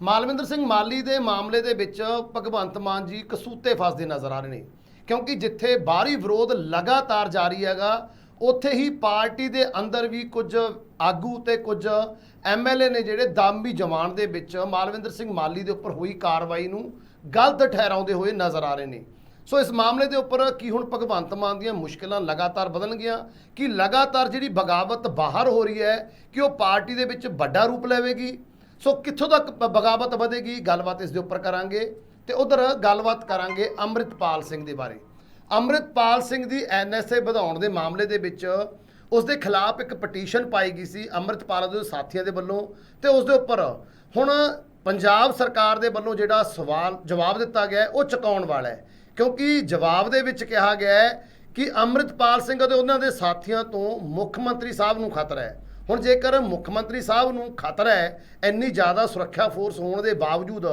ਮਾਲਵਿੰਦਰ ਸਿੰਘ ਮਾਲੀ ਦੇ ਮਾਮਲੇ ਦੇ ਵਿੱਚ ਭਗਵੰਤ ਮਾਨ ਜੀ ਕਸੂਤੇ ਫਸਦੇ ਨਜ਼ਰ ਆ ਰਹੇ ਨੇ। ਕਿਉਂਕਿ ਜਿੱਥੇ ਬਾਹਰੀ ਵਿਰੋਧ ਲਗਾਤਾਰ ਜਾਰੀ ਹੈਗਾ, ਉੱਥੇ ਹੀ ਪਾਰਟੀ ਦੇ ਅੰਦਰ ਵੀ ਕੁਝ ਆਗੂ ਤੇ ਕੁਝ ਐਮਐਲਏ ਨੇ ਜਿਹੜੇ ਦਾਮੀ ਜਵਾਨ ਦੇ ਵਿੱਚ ਮਾਲਵਿੰਦਰ ਸਿੰਘ ਮਾਲੀ ਦੇ ਉੱਪਰ ਹੋਈ ਕਾਰਵਾਈ ਨੂੰ ਗਲਤ ਠਹਿਰਾਉਂਦੇ ਹੋਏ ਨਜ਼ਰ ਆ ਰਹੇ ਨੇ। ਸੋ ਇਸ ਮਾਮਲੇ ਦੇ ਉੱਪਰ ਕੀ ਹੁਣ ਭਗਵੰਤ ਮਾਨ ਦੀਆਂ ਮੁਸ਼ਕਲਾਂ ਲਗਾਤਾਰ ਵਧਣਗੀਆਂ, ਕਿ ਲਗਾਤਾਰ ਜਿਹੜੀ ਬਗਾਵਤ ਬਾਹਰ ਹੋ ਰਹੀ ਹੈ, ਕਿ ਉਹ ਪਾਰਟੀ ਦੇ ਵਿੱਚ ਵੱਡਾ ਰੂਪ ਲਵੇਗੀ? ਸੋ ਕਿੱਥੋਂ ਤੱਕ ਬਗਾਵਤ ਵਧੇਗੀ? ਗੱਲਬਾਤ ਇਸ ਦੇ ਉੱਪਰ ਕਰਾਂਗੇ। ਤੇ ਉਧਰ ਗੱਲਬਾਤ ਕਰਾਂਗੇ ਅੰਮ੍ਰਿਤਪਾਲ ਸਿੰਘ ਦੇ ਬਾਰੇ। ਅੰਮ੍ਰਿਤਪਾਲ ਸਿੰਘ ਦੀ ਐਨਐਸਏ ਵਧਾਉਣ ਦੇ ਮਾਮਲੇ ਦੇ ਵਿੱਚ ਉਸ ਦੇ ਖਿਲਾਫ ਇੱਕ ਪਟੀਸ਼ਨ ਪਾਈ ਗਈ ਸੀ ਅੰਮ੍ਰਿਤਪਾਲ ਦੇ ਸਾਥੀਆਂ ਦੇ ਵੱਲੋਂ। ਤੇ ਉਸ ਦੇ ਉੱਪਰ ਹੁਣ ਪੰਜਾਬ ਸਰਕਾਰ ਦੇ ਵੱਲੋਂ ਜਿਹੜਾ ਸਵਾਲ, ਜਵਾਬ ਦਿੱਤਾ ਗਿਆ ਉਹ ਚੁਕਾਉਣ ਵਾਲਾ ਹੈ। ਕਿਉਂਕਿ ਜਵਾਬ ਦੇ ਵਿੱਚ ਕਿਹਾ ਗਿਆ ਹੈ ਕਿ ਅੰਮ੍ਰਿਤਪਾਲ ਸਿੰਘ ਅਤੇ ਉਹਨਾਂ ਦੇ ਸਾਥੀਆਂ ਤੋਂ ਮੁੱਖ ਮੰਤਰੀ ਸਾਹਿਬ ਨੂੰ ਖਤਰਾ ਹੈ। ਹੁਣ ਜੇਕਰ ਮੁੱਖ ਮੰਤਰੀ ਸਾਹਿਬ ਨੂੰ ਖਤਰਾ ਹੈ, ਇੰਨੀ ਜ਼ਿਆਦਾ ਸੁਰੱਖਿਆ ਫੋਰਸ ਹੋਣ ਦੇ ਬਾਵਜੂਦ,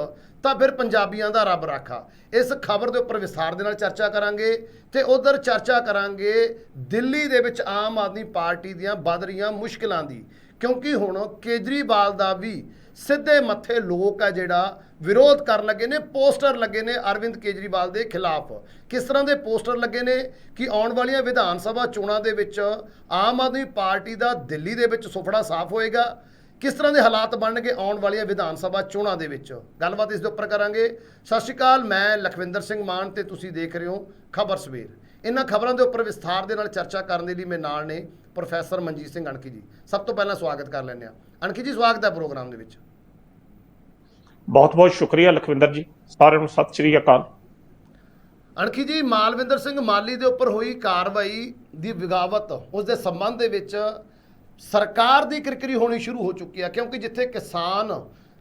ਤਾਂ ਫਿਰ ਪੰਜਾਬੀਆਂ ਦਾ ਰੱਬ ਰਾਖਾ। ਇਸ ਖਬਰ ਦੇ ਉੱਪਰ ਵਿਸਥਾਰ ਦੇ ਨਾਲ ਚਰਚਾ ਕਰਾਂਗੇ ਤੇ ਉਧਰ ਚਰਚਾ ਕਰਾਂਗੇ ਦਿੱਲੀ ਦੇ ਵਿੱਚ ਆਮ ਆਦਮੀ ਪਾਰਟੀ ਦੀਆਂ ਵੱਧ ਰਹੀਆਂ ਮੁਸ਼ਕਲਾਂ ਦੀ। ਕਿਉਂਕਿ ਹੁਣ ਕੇਜਰੀਵਾਲ ਦਾ ਵੀ ਸਿੱਧੇ ਮੱਥੇ ਲੋਕ ਆ ਜਿਹੜਾ ਵਿਰੋਧ ਕਰਨ ਲੱਗੇ ਨੇ, ਪੋਸਟਰ ਲੱਗੇ ਨੇ ਅਰਵਿੰਦ ਕੇਜਰੀਵਾਲ ਦੇ ਖਿਲਾਫ। ਕਿਸ ਤਰ੍ਹਾਂ ਦੇ ਪੋਸਟਰ ਲੱਗੇ ਨੇ ਕਿ ਆਉਣ ਵਾਲੀਆਂ ਵਿਧਾਨ ਸਭਾ ਚੋਣਾਂ ਦੇ ਵਿੱਚ ਆਮ ਆਦਮੀ ਪਾਰਟੀ ਦਾ ਦਿੱਲੀ ਦੇ ਵਿੱਚ ਸੁਫੜਾ ਸਾਫ਼ ਹੋਏਗਾ? ਕਿਸ ਤਰ੍ਹਾਂ ਦੇ ਹਾਲਾਤ ਬਣਨਗੇ ਆਉਣ ਵਾਲੀਆਂ ਵਿਧਾਨ ਸਭਾ ਚੋਣਾਂ ਦੇ ਵਿੱਚ? ਗੱਲਬਾਤ ਇਸ ਦੇ ਉੱਪਰ ਕਰਾਂਗੇ। ਸਤਿ ਸ਼੍ਰੀ ਅਕਾਲ, ਮੈਂ ਲਖਵਿੰਦਰ ਸਿੰਘ ਮਾਨ ਤੇ ਤੁਸੀਂ ਦੇਖ ਰਹੇ ਹੋ ਖਬਰ ਸਵੇਰ। ਇਹਨਾਂ ਖਬਰਾਂ ਦੇ ਉੱਪਰ ਵਿਸਥਾਰ ਦੇ ਨਾਲ ਚਰਚਾ ਕਰਨ ਦੇ ਲਈ ਮੇਰੇ ਨਾਲ ਨੇ ਪ੍ਰੋਫੈਸਰ ਮਨਜੀਤ ਸਿੰਘ ਅਣਖੀ ਜੀ। ਸਭ ਤੋਂ ਪਹਿਲਾਂ ਸਵਾਗਤ ਕਰ ਲੈਂਦੇ ਹਾਂ। ਅਣਖੀ ਜੀ, ਸਵਾਗਤ ਹੈ ਪ੍ਰੋਗਰਾਮ ਦੇ ਵਿੱਚ। ਬਹੁਤ ਬਹੁਤ ਸ਼ੁਕਰੀਆ ਲਖਵਿੰਦਰ ਜੀ, ਸਾਰਿਆਂ ਨੂੰ ਸਤਿ ਸ਼੍ਰੀ ਅਕਾਲ। ਅਣਖੀ ਜੀ, ਮਾਲਵਿੰਦਰ ਸਿੰਘ ਮਾਲੀ ਦੇ ਉੱਪਰ ਹੋਈ ਕਾਰਵਾਈ ਦੀ ਵਿਗਾਵਤ ਉਸ ਦੇ ਸੰਬੰਧ ਦੇ ਵਿੱਚ ਸਰਕਾਰ ਦੀ ਕਿਰਕਰੀ ਹੋਣੀ ਸ਼ੁਰੂ ਹੋ ਚੁੱਕੀ ਹੈ ਕਿਉਂਕਿ ਜਿੱਥੇ ਕਿਸਾਨ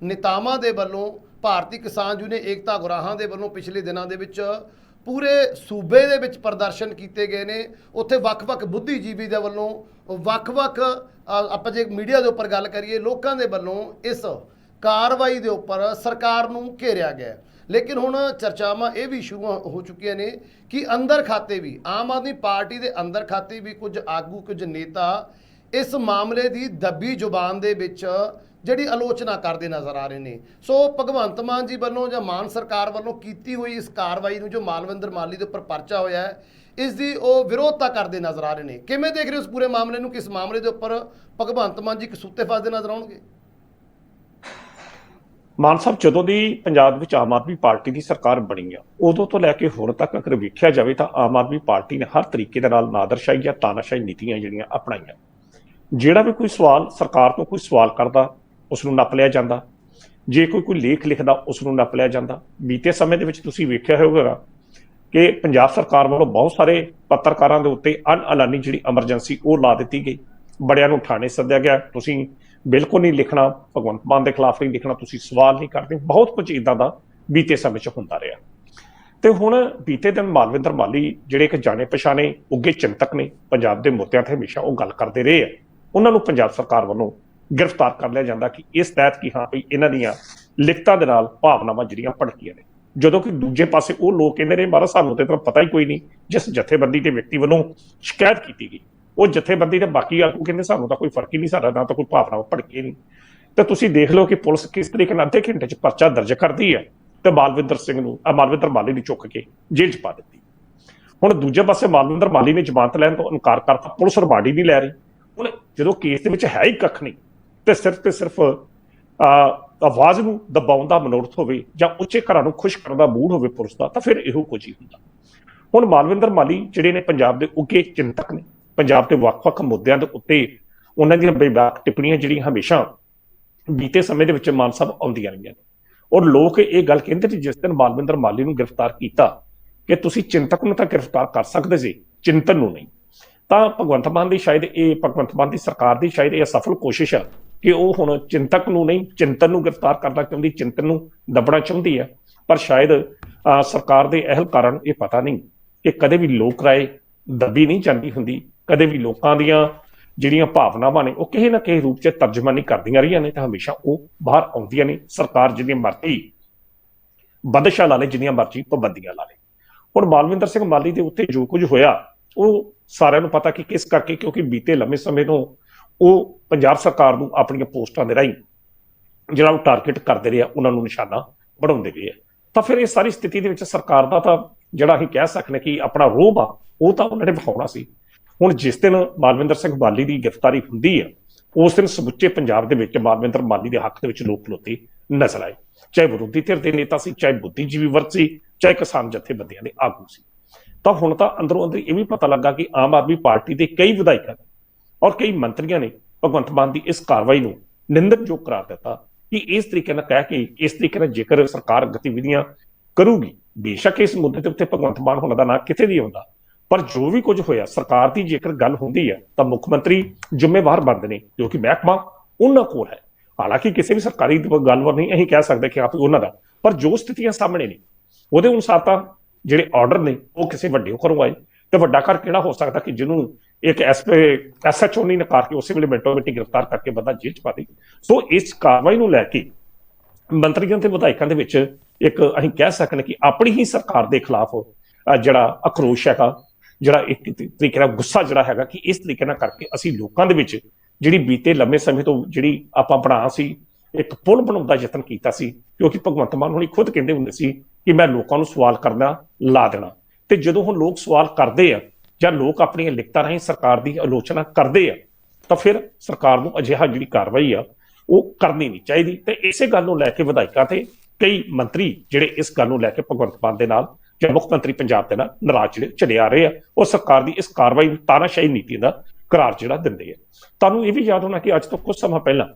ਨੇਤਾਵਾਂ ਦੇ ਵੱਲੋਂ, ਭਾਰਤੀ ਕਿਸਾਨ ਯੂਨੀਅਨ ਏਕਤਾ ਗੁਰਾਹਾਂ ਦੇ ਵੱਲੋਂ ਪਿਛਲੇ ਦਿਨਾਂ ਦੇ ਵਿੱਚ ਪੂਰੇ ਸੂਬੇ ਦੇ ਵਿੱਚ ਪ੍ਰਦਰਸ਼ਨ ਕੀਤੇ ਗਏ ਨੇ, ਉੱਥੇ ਵੱਖ-ਵੱਖ ਬੁੱਧੀਜੀਵੀ ਦੇ ਵੱਲੋਂ ਵੱਖ-ਵੱਖ ਆਪਾਂ ਜੇ ਮੀਡੀਆ ਦੇ ਉੱਪਰ ਗੱਲ ਕਰੀਏ, ਲੋਕਾਂ ਦੇ ਵੱਲੋਂ ਇਸ ਕਾਰਵਾਈ ਦੇ ਉੱਪਰ ਸਰਕਾਰ ਨੂੰ ਘੇਰਿਆ ਗਿਆ ਲੇਕਿਨ ਹੁਣ ਚਰਚਾਵਾਂ ਇਹ ਵੀ ਸ਼ੁਰੂ ਹੋ ਚੁੱਕੀਆਂ ਨੇ ਕਿ ਅੰਦਰ ਖਾਤੇ ਵੀ, ਆਮ ਆਦਮੀ ਪਾਰਟੀ ਦੇ ਅੰਦਰ ਖਾਤੇ ਵੀ ਕੁਝ ਆਗੂ, ਕੁਝ ਨੇਤਾ ਇਸ ਮਾਮਲੇ ਦੀ ਦੱਬੀ ਜ਼ੁਬਾਨ ਦੇ ਵਿੱਚ ਜਿਹੜੀ ਆਲੋਚਨਾ ਕਰਦੇ ਨਜ਼ਰ ਆ ਰਹੇ ਨੇ। ਸੋ ਭਗਵੰਤ ਮਾਨ ਜੀ ਵੱਲੋਂ ਜਾਂ ਮਾਨ ਸਰਕਾਰ ਵੱਲੋਂ ਕੀਤੀ ਹੋਈ ਇਸ ਕਾਰਵਾਈ ਨੂੰ ਜੋ ਮਾਲਵਿੰਦਰ ਮਾਲੀ ਦੇ ਉੱਪਰ ਪਰਚਾ ਹੋਇਆ ਹੈ, ਇਸ ਦੀ ਉਹ ਵਿਰੋਧਤਾ ਕਰਦੇ ਨਜ਼ਰ ਆ ਰਹੇ ਨੇ। ਕਿਵੇਂ ਦੇਖ ਰਹੇ ਹੋ ਇਸ ਪੂਰੇ ਮਾਮਲੇ ਨੂੰ? ਕਿਸ ਮਾਮਲੇ ਦੇ ਉੱਪਰ ਭਗਵੰਤ ਮਾਨ ਜੀ ਕਸੂਤੇ ਫਸਦੇ ਨਜ਼ਰ ਆਉਣਗੇ? ਮਾਨ ਸਾਹਿਬ, ਜਦੋਂ ਦੀ ਪੰਜਾਬ ਵਿੱਚ ਆਮ ਆਦਮੀ ਪਾਰਟੀ ਦੀ ਸਰਕਾਰ ਬਣੀ ਆ, ਉਦੋਂ ਤੋਂ ਲੈ ਕੇ ਹੁਣ ਤੱਕ ਅਗਰ ਵੇਖਿਆ ਜਾਵੇ ਤਾਂ ਆਮ ਆਦਮੀ ਪਾਰਟੀ ਨੇ ਹਰ ਤਰੀਕੇ ਦੇ ਨਾਲ ਨਾਦਰਸ਼ਾਹੀ ਜਾਂ ਤਾਨਾਸ਼ਾਹੀ ਨੀਤੀਆਂ ਜਿਹੜੀਆਂ ਅਪਣਾਈਆਂ। ਜਿਹੜਾ ਵੀ ਕੋਈ ਸਵਾਲ ਸਰਕਾਰ ਤੋਂ ਕੋਈ ਸਵਾਲ ਕਰਦਾ ਉਸ ਨੂੰ ਨੱਪ ਲਿਆ ਜਾਂਦਾ। ਜੇ ਕੋਈ ਕੋਈ ਲੇਖ ਲਿਖਦਾ ਉਸ ਨੂੰ ਨੱਪ ਲਿਆ ਜਾਂਦਾ। ਬੀਤੇ ਸਮੇਂ ਦੇ ਵਿੱਚ ਤੁਸੀਂ ਵੇਖਿਆ ਹੋਵੇਗਾ ਕਿ ਪੰਜਾਬ ਸਰਕਾਰ ਵੱਲੋਂ ਬਹੁਤ ਸਾਰੇ ਪੱਤਰਕਾਰਾਂ ਦੇ ਉੱਤੇ ਅਨ ਅਨਅਲਾਨੀ ਜਿਹੜੀ ਐਮਰਜੈਂਸੀ ਉਹ ਲਾ ਦਿੱਤੀ ਗਈ। ਬੜਿਆਂ ਨੂੰ ਥਾਣੇ ਸੱਦਿਆ ਗਿਆ। ਤੁਸੀਂ ਬਿਲਕੁਲ ਨਹੀਂ ਲਿਖਣਾ, ਭਗਵੰਤ ਮਾਨ ਦੇ ਖਿਲਾਫ ਨਹੀਂ ਲਿਖਣਾ, ਤੁਸੀਂ ਸਵਾਲ ਨਹੀਂ ਕਰਦੇ, ਬਹੁਤ ਕੁਝ ਇਦਾਂ ਦਾ ਬੀਤੇ ਸਮੇਂ 'ਚ ਹੁੰਦਾ ਰਿਹਾ। ਤੇ ਹੁਣ ਬੀਤੇ ਦਿਨ ਮਾਲਵਿੰਦਰ ਮਾਲੀ ਜਿਹੜੇ ਇੱਕ ਜਾਣੇ ਪਛਾਣੇ ਉੱਗੇ ਚਿੰਤਕ ਨੇ, ਪੰਜਾਬ ਦੇ ਮੁੱਦਿਆਂ ਤੇ ਹਮੇਸ਼ਾ ਉਹ ਗੱਲ ਕਰਦੇ ਰਹੇ ਆ। ਉਹਨਾਂ ਨੂੰ ਪੰਜਾਬ ਸਰਕਾਰ ਵੱਲੋਂ ਗ੍ਰਿਫਤਾਰ ਕਰ ਲਿਆ ਜਾਂਦਾ ਕਿ ਇਸ ਤਹਿਤ ਕਿ ਹਾਂ ਵੀ ਇਹਨਾਂ ਦੀਆਂ ਲਿਖਤਾਂ ਦੇ ਨਾਲ ਭਾਵਨਾਵਾਂ ਜਿਹੜੀਆਂ ਭੜਕੀਆਂ ਨੇ। ਜਦੋਂ ਕਿ ਦੂਜੇ ਪਾਸੇ ਉਹ ਲੋਕ ਕਹਿੰਦੇ ਨੇ ਮਹਾਰਾਜ, ਸਾਨੂੰ ਤੇ ਤਾਂ ਪਤਾ ਹੀ ਕੋਈ ਨਹੀਂ, ਜਿਸ ਜਥੇਬੰਦੀ ਦੇ ਵਿਅਕਤੀ ਵੱਲੋਂ ਸ਼ਿਕਾਇਤ ਕੀਤੀ ਗਈ ਉਹ ਜਥੇਬੰਦੀ ਦੇ ਬਾਕੀ ਆਗੂ ਕਹਿੰਦੇ ਸਾਨੂੰ ਤਾਂ ਕੋਈ ਫ਼ਰਕ ਹੀ ਨਹੀਂ, ਸਾਡਾ ਨਾ ਤਾਂ ਕੋਈ ਭਾਵਨਾ ਭੜਕੇ ਨਹੀਂ। ਤੇ ਤੁਸੀਂ ਦੇਖ ਲਓ ਕਿ ਪੁਲਿਸ ਕਿਸ ਤਰੀਕੇ ਨਾਲ ਅੱਧੇ ਘੰਟੇ 'ਚ ਪਰਚਾ ਦਰਜ ਕਰਦੀ ਹੈ ਤੇ ਮਾਲਵਿੰਦਰ ਸਿੰਘ ਨੂੰ ਆ ਮਾਲਵਿੰਦਰ ਮਾਲੀ ਨੂੰ ਚੁੱਕ ਕੇ ਜੇਲ੍ਹ 'ਚ ਪਾ ਦਿੱਤੀ। ਹੁਣ ਦੂਜੇ ਪਾਸੇ ਮਾਲਵਿੰਦਰ ਮਾਲੀ ਨੇ ਜ਼ਮਾਨਤ ਲੈਣ ਤੋਂ ਇਨਕਾਰ ਕਰਤਾ, ਪੁਲਿਸ ਰਿਮਾਂਡ ਹੀ ਨਹੀਂ ਲੈ ਰਹੀ। ਹੁਣ ਜਦੋਂ ਕੇਸ ਦੇ ਵਿੱਚ ਹੈ ਹੀ ਕੱਖ ਨਹੀਂ, ਤੇ ਸਿਰਫ ਤੇ ਸਿਰਫ ਆ ਆਵਾਜ਼ ਨੂੰ ਦਬਾਉਣ ਦਾ ਮਨੋਰਥ ਹੋਵੇ ਜਾਂ ਉੱਚੇ ਘਰਾਂ ਨੂੰ ਖੁਸ਼ ਕਰਨ ਦਾ ਮੂਡ ਹੋਵੇ ਪੁਲਿਸ ਦਾ, ਤਾਂ ਫਿਰ ਇਹੋ ਕੁਝ ਹੀ ਹੁੰਦਾ। ਹੁਣ ਮਾਲਵਿੰਦਰ ਮਾਲੀ ਜਿਹੜੇ ਨੇ ਪੰਜਾਬ ਦੇ ਉੱਗੇ ਚਿੰਤਕ ਨੇ ਪੰਜਾਬ ਦੇ ਵੱਖ-ਵੱਖ ਮੁੱਦਿਆਂ ਦੇ ਉੱਤੇ ਉਹਨਾਂ ਦੀਆਂ ਬੇਬਾਕ ਟਿੱਪਣੀਆਂ ਜਿਹੜੀਆਂ ਹਮੇਸ਼ਾ ਬੀਤੇ ਸਮੇਂ ਦੇ ਵਿੱਚ ਮਾਨ ਸਾਹਿਬ ਆਉਂਦੀਆਂ ਰਹੀਆਂ ਨੇ। ਔਰ ਲੋਕ ਇਹ ਗੱਲ ਕਹਿੰਦੇ ਨੇ ਜਿਸ ਦਿਨ ਮਾਲਵਿੰਦਰ ਮਾਲੀ ਨੂੰ ਗ੍ਰਿਫਤਾਰ ਕੀਤਾ ਕਿ ਤੁਸੀਂ ਚਿੰਤਕ ਨੂੰ ਤਾਂ ਗ੍ਰਿਫਤਾਰ ਕਰ ਸਕਦੇ ਸੀ, ਚਿੰਤਨ ਨੂੰ ਨਹੀਂ। ਤਾਂ ਭਗਵੰਤ ਮਾਨ ਦੀ ਸ਼ਾਇਦ ਇਹ, ਭਗਵੰਤ ਮਾਨ ਦੀ ਸਰਕਾਰ ਦੀ ਸ਼ਾਇਦ ਇਹ ਸਫਲ ਕੋਸ਼ਿਸ਼ ਹੈ ਕਿ ਉਹ ਹੁਣ ਚਿੰਤਕ ਨੂੰ ਨਹੀਂ, ਚਿੰਤਨ ਨੂੰ ਗ੍ਰਿਫਤਾਰ ਕਰਨਾ ਚਾਹੁੰਦੀ, ਚਿੰਤਨ ਨੂੰ ਦੱਬਣਾ ਚਾਹੁੰਦੀ ਹੈ ਪਰ ਸ਼ਾਇਦ ਸਰਕਾਰ ਦੇ ਅਹਿਲਕਾਰਾਂ ਨੂੰ ਇਹ ਪਤਾ ਨਹੀਂ ਕਿ ਕਦੇ ਵੀ ਲੋਕ ਰਾਏ ਦੱਬੀ ਨਹੀਂ ਜਾਂਦੀ ਹੁੰਦੀ। ਕਦੇ ਵੀ ਲੋਕਾਂ ਦੀਆਂ ਜਿਹੜੀਆਂ ਭਾਵਨਾਵਾਂ ਨੇ, ਉਹ ਕਿਸੇ ਨਾ ਕਿਸੇ ਰੂਪ 'ਚ ਤਰਜਮਾਨੀ ਕਰਦੀਆਂ ਰਹੀਆਂ ਨੇ, ਤਾਂ ਹਮੇਸ਼ਾ ਉਹ ਬਾਹਰ ਆਉਂਦੀਆਂ ਨੇ, ਸਰਕਾਰ ਜਿਹਦੀਆਂ ਮਰਜ਼ੀ ਬੰਦਸ਼ਾਂ ਲਾ ਲੇ, ਜਿੰਨੀਆਂ ਮਰਜ਼ੀ ਪਾਬੰਦੀਆਂ ਲਾ ਲੇ। ਹੁਣ ਮਾਲਵਿੰਦਰ ਸਿੰਘ ਮਾਲੀ ਦੇ ਉੱਤੇ ਜੋ ਕੁਝ ਹੋਇਆ, ਉਹ ਸਾਰਿਆਂ ਨੂੰ ਪਤਾ ਕਿ ਕਿਸ ਕਰਕੇ, ਕਿਉਂਕਿ ਬੀਤੇ ਲੰਮੇ ਸਮੇਂ ਤੋਂ ਉਹ ਪੰਜਾਬ ਸਰਕਾਰ ਨੂੰ ਆਪਣੀਆਂ ਪੋਸਟਾਂ ਦੇ ਰਾਹੀਂ ਜਿਹੜਾ ਉਹ ਟਾਰਗੇਟ ਕਰਦੇ ਰਿਹਾ ਉਹਨਾਂ ਨੂੰ ਨਿਸ਼ਾਨਾ ਬਣਾਉਂਦੇ ਗਏ ਆ। ਤਾਂ ਫਿਰ ਇਹ ਸਾਰੀ ਸਥਿਤੀ ਦੇ ਵਿੱਚ ਸਰਕਾਰ ਦਾ ਤਾਂ ਜਿਹੜਾ ਅਸੀਂ ਕਹਿ ਸਕਦੇ ਕਿ ਆਪਣਾ ਰੋਬ ਆ ਉਹ ਤਾਂ ਉਹਨਾਂ ਨੇ ਵਿਖਾਉਣਾ ਸੀ। ਹੁਣ ਜਿਸ ਦਿਨ ਮਾਲਵਿੰਦਰ ਸਿੰਘ ਬਾਲੀ ਦੀ ਗ੍ਰਿਫਤਾਰੀ ਹੁੰਦੀ ਹੈ ਉਸ ਦਿਨ ਸਮੁੱਚੇ ਪੰਜਾਬ ਦੇ ਵਿੱਚ ਮਾਲਵਿੰਦਰ ਮਾਲੀ ਦੇ ਹੱਕ ਦੇ ਵਿੱਚ ਲੋਕ ਖਲੋਤੇ ਨਜ਼ਰ ਆਏ। ਚਾਹੇ ਵਿਰੋਧੀ ਧਿਰ ਦੇ ਨੇਤਾ ਸੀ, ਚਾਹੇ ਬੁੱਧੀਜੀਵੀ ਵਰਗ ਸੀ, ਚਾਹੇ ਕਿਸਾਨ ਜਥੇਬੰਦੀਆਂ ਦੇ ਆਗੂ ਸੀ। ਤਾਂ ਹੁਣ ਤਾਂ ਅੰਦਰੋਂ ਅੰਦਰ ਇਹ ਵੀ ਪਤਾ ਲੱਗਾ ਕਿ ਆਮ ਆਦਮੀ ਪਾਰਟੀ ਦੇ ਕਈ ਵਿਧਾਇਕਾਂ ਨੇ ਔਰ ਕਈ ਮੰਤਰੀਆਂ ਨੇ ਭਗਵੰਤ ਮਾਨ ਦੀ ਇਸ ਕਾਰਵਾਈ ਨੂੰ ਨਿੰਦਣਯੋਗ ਕਰਾਰ ਦਿੱਤਾ ਕਿ ਇਸ ਤਰੀਕੇ ਨਾਲ ਕਹਿ ਕੇ, ਇਸ ਤਰੀਕੇ ਨਾਲ ਜੇਕਰ ਸਰਕਾਰ ਗਤੀਵਿਧੀਆਂ ਕਰੂਗੀ, ਬੇਸ਼ੱਕ ਇਸ ਮੁੱਦੇ ਦੇ ਉੱਤੇ ਭਗਵੰਤ ਮਾਨ ਹੋਣਾ ਦਾ ਨਾਂ ਕਿਤੇ ਨਹੀਂ ਆਉਂਦਾ। ਪਰ ਜੋ ਵੀ ਕੁਝ ਹੋਇਆ, ਸਰਕਾਰ ਦੀ ਜੇਕਰ ਗੱਲ ਹੁੰਦੀ ਹੈ, ਤਾਂ ਮੁੱਖ ਮੰਤਰੀ ਜ਼ਿੰਮੇਵਾਰ ਬਣਦੇ ਨੇ, ਜੋ ਕਿ ਮਹਿਕਮਾ ਉਹਨਾਂ ਕੋਲ ਹੈ। ਹਾਲਾਂਕਿ ਕਿਸੇ ਵੀ ਸਰਕਾਰੀ ਗੱਲਬਾਤ ਨਹੀਂ ਅਸੀਂ ਕਹਿ ਸਕਦੇ ਕਿ ਆਪ ਹੀ ਉਹਨਾਂ ਦਾ, ਪਰ ਜੋ ਸਥਿਤੀਆਂ ਸਾਹਮਣੇ ਨੇ, ਉਹਦੇ ਅਨੁਸਾਰ ਤਾਂ ਜਿਹੜੇ ਆਰਡਰ ਨੇ, ਉਹ ਕਿਸੇ ਵੱਡੇ ਘਰੋਂ ਆਏ। ਤੇ ਵੱਡਾ ਘਰ ਕਿਹੜਾ ਹੋ ਸਕਦਾ ਕਿ ਜਿਹਨੂੰ ਇੱਕ ਐਸਐਚਓ ਨਹੀਂ ਨਕਾਰ ਕੇ ਉਸੇ ਵੇਲੇ ਮਿੰਟੋ ਮਿੰਟੀ ਗ੍ਰਿਫਤਾਰ ਕਰਕੇ ਬੰਦਾ ਜੇਲ੍ਹ ਚ ਪਾ ਦੇ। ਸੋ ਇਸ ਕਾਰਵਾਈ ਨੂੰ ਲੈ ਕੇ ਮੰਤਰੀਆਂ ਤੇ ਵਿਧਾਇਕਾਂ ਦੇ ਵਿੱਚ ਇੱਕ ਅਸੀਂ ਕਹਿ ਸਕਦੇ ਕਿ ਆਪਣੀ ਹੀ ਸਰਕਾਰ ਦੇ ਖਿਲਾਫ ਜਿਹੜਾ ਅਖਰੋਸ਼ ਹੈਗਾ ਜਿਹੜਾ ਇੱਕ ਤਰੀਕੇ ਨਾਲ ਗੁੱਸਾ ਜਿਹੜਾ ਹੈਗਾ ਕਿ ਇਸ ਤਰੀਕੇ ਨਾਲ ਕਰਕੇ ਅਸੀਂ ਲੋਕਾਂ ਦੇ ਵਿੱਚ ਜਿਹੜੀ ਬੀਤੇ ਲੰਮੇ ਸਮੇਂ ਤੋਂ ਜਿਹੜੀ ਆਪਾਂ ਬਣਾ ਸੀ, ਇੱਕ ਪੁਲ ਬਣਾਉਣ ਦਾ ਯਤਨ ਕੀਤਾ ਸੀ, ਕਿਉਂਕਿ ਭਗਵੰਤ ਮਾਨ ਹੁਣੀ ਖੁਦ ਕਹਿੰਦੇ ਹੁੰਦੇ ਸੀ ਕਿ ਮੈਂ ਲੋਕਾਂ ਨੂੰ ਸਵਾਲ ਕਰਨਾ ਲਾ ਦੇਣਾ। ਤੇ ਜਦੋਂ ਹੁਣ ਲੋਕ ਸਵਾਲ ਕਰਦੇ ਆ ਜਾਂ ਲੋਕ ਆਪਣੀਆਂ ਲਿਖਤਾਂ ਰਾਹੀਂ ਸਰਕਾਰ ਦੀ ਆਲੋਚਨਾ ਕਰਦੇ ਆ, ਤਾਂ ਫਿਰ ਸਰਕਾਰ ਨੂੰ ਅਜਿਹਾ ਜਿਹੜੀ ਕਾਰਵਾਈ ਆ, ਉਹ ਕਰਨੀ ਨਹੀਂ ਚਾਹੀਦੀ। ਤੇ ਇਸੇ ਗੱਲ ਨੂੰ ਲੈ ਕੇ ਵਿਧਾਇਕਾਂ ਤੇ ਕਈ ਮੰਤਰੀ ਜਿਹੜੇ ਇਸ ਗੱਲ ਨੂੰ ਲੈ ਕੇ ਭਗਵੰਤ ਮਾਨ ਦੇ ਨਾਲ ਮੁੱਖ ਮੰਤਰੀ ਪੰਜਾਬ ਦੇ ਨਾਲ ਨਾਰਾਜ਼ ਜਿਹੜੇ ਚਲੇ ਆ ਰਹੇ ਆ, ਉਹ ਸਰਕਾਰ ਦੀ ਇਸ ਕਾਰਵਾਈ ਨੂੰ ਤਾਨਾਸ਼ਾਹੀ ਨੀਤੀ ਦਾ ਕਰਾਰ ਜਿਹੜਾ ਦਿੰਦੇ ਆ। ਤੁਹਾਨੂੰ ਇਹ ਵੀ ਯਾਦ ਹੋਣਾ ਕਿ ਅੱਜ ਤੋਂ ਕੁਝ ਸਮਾਂ ਪਹਿਲਾਂ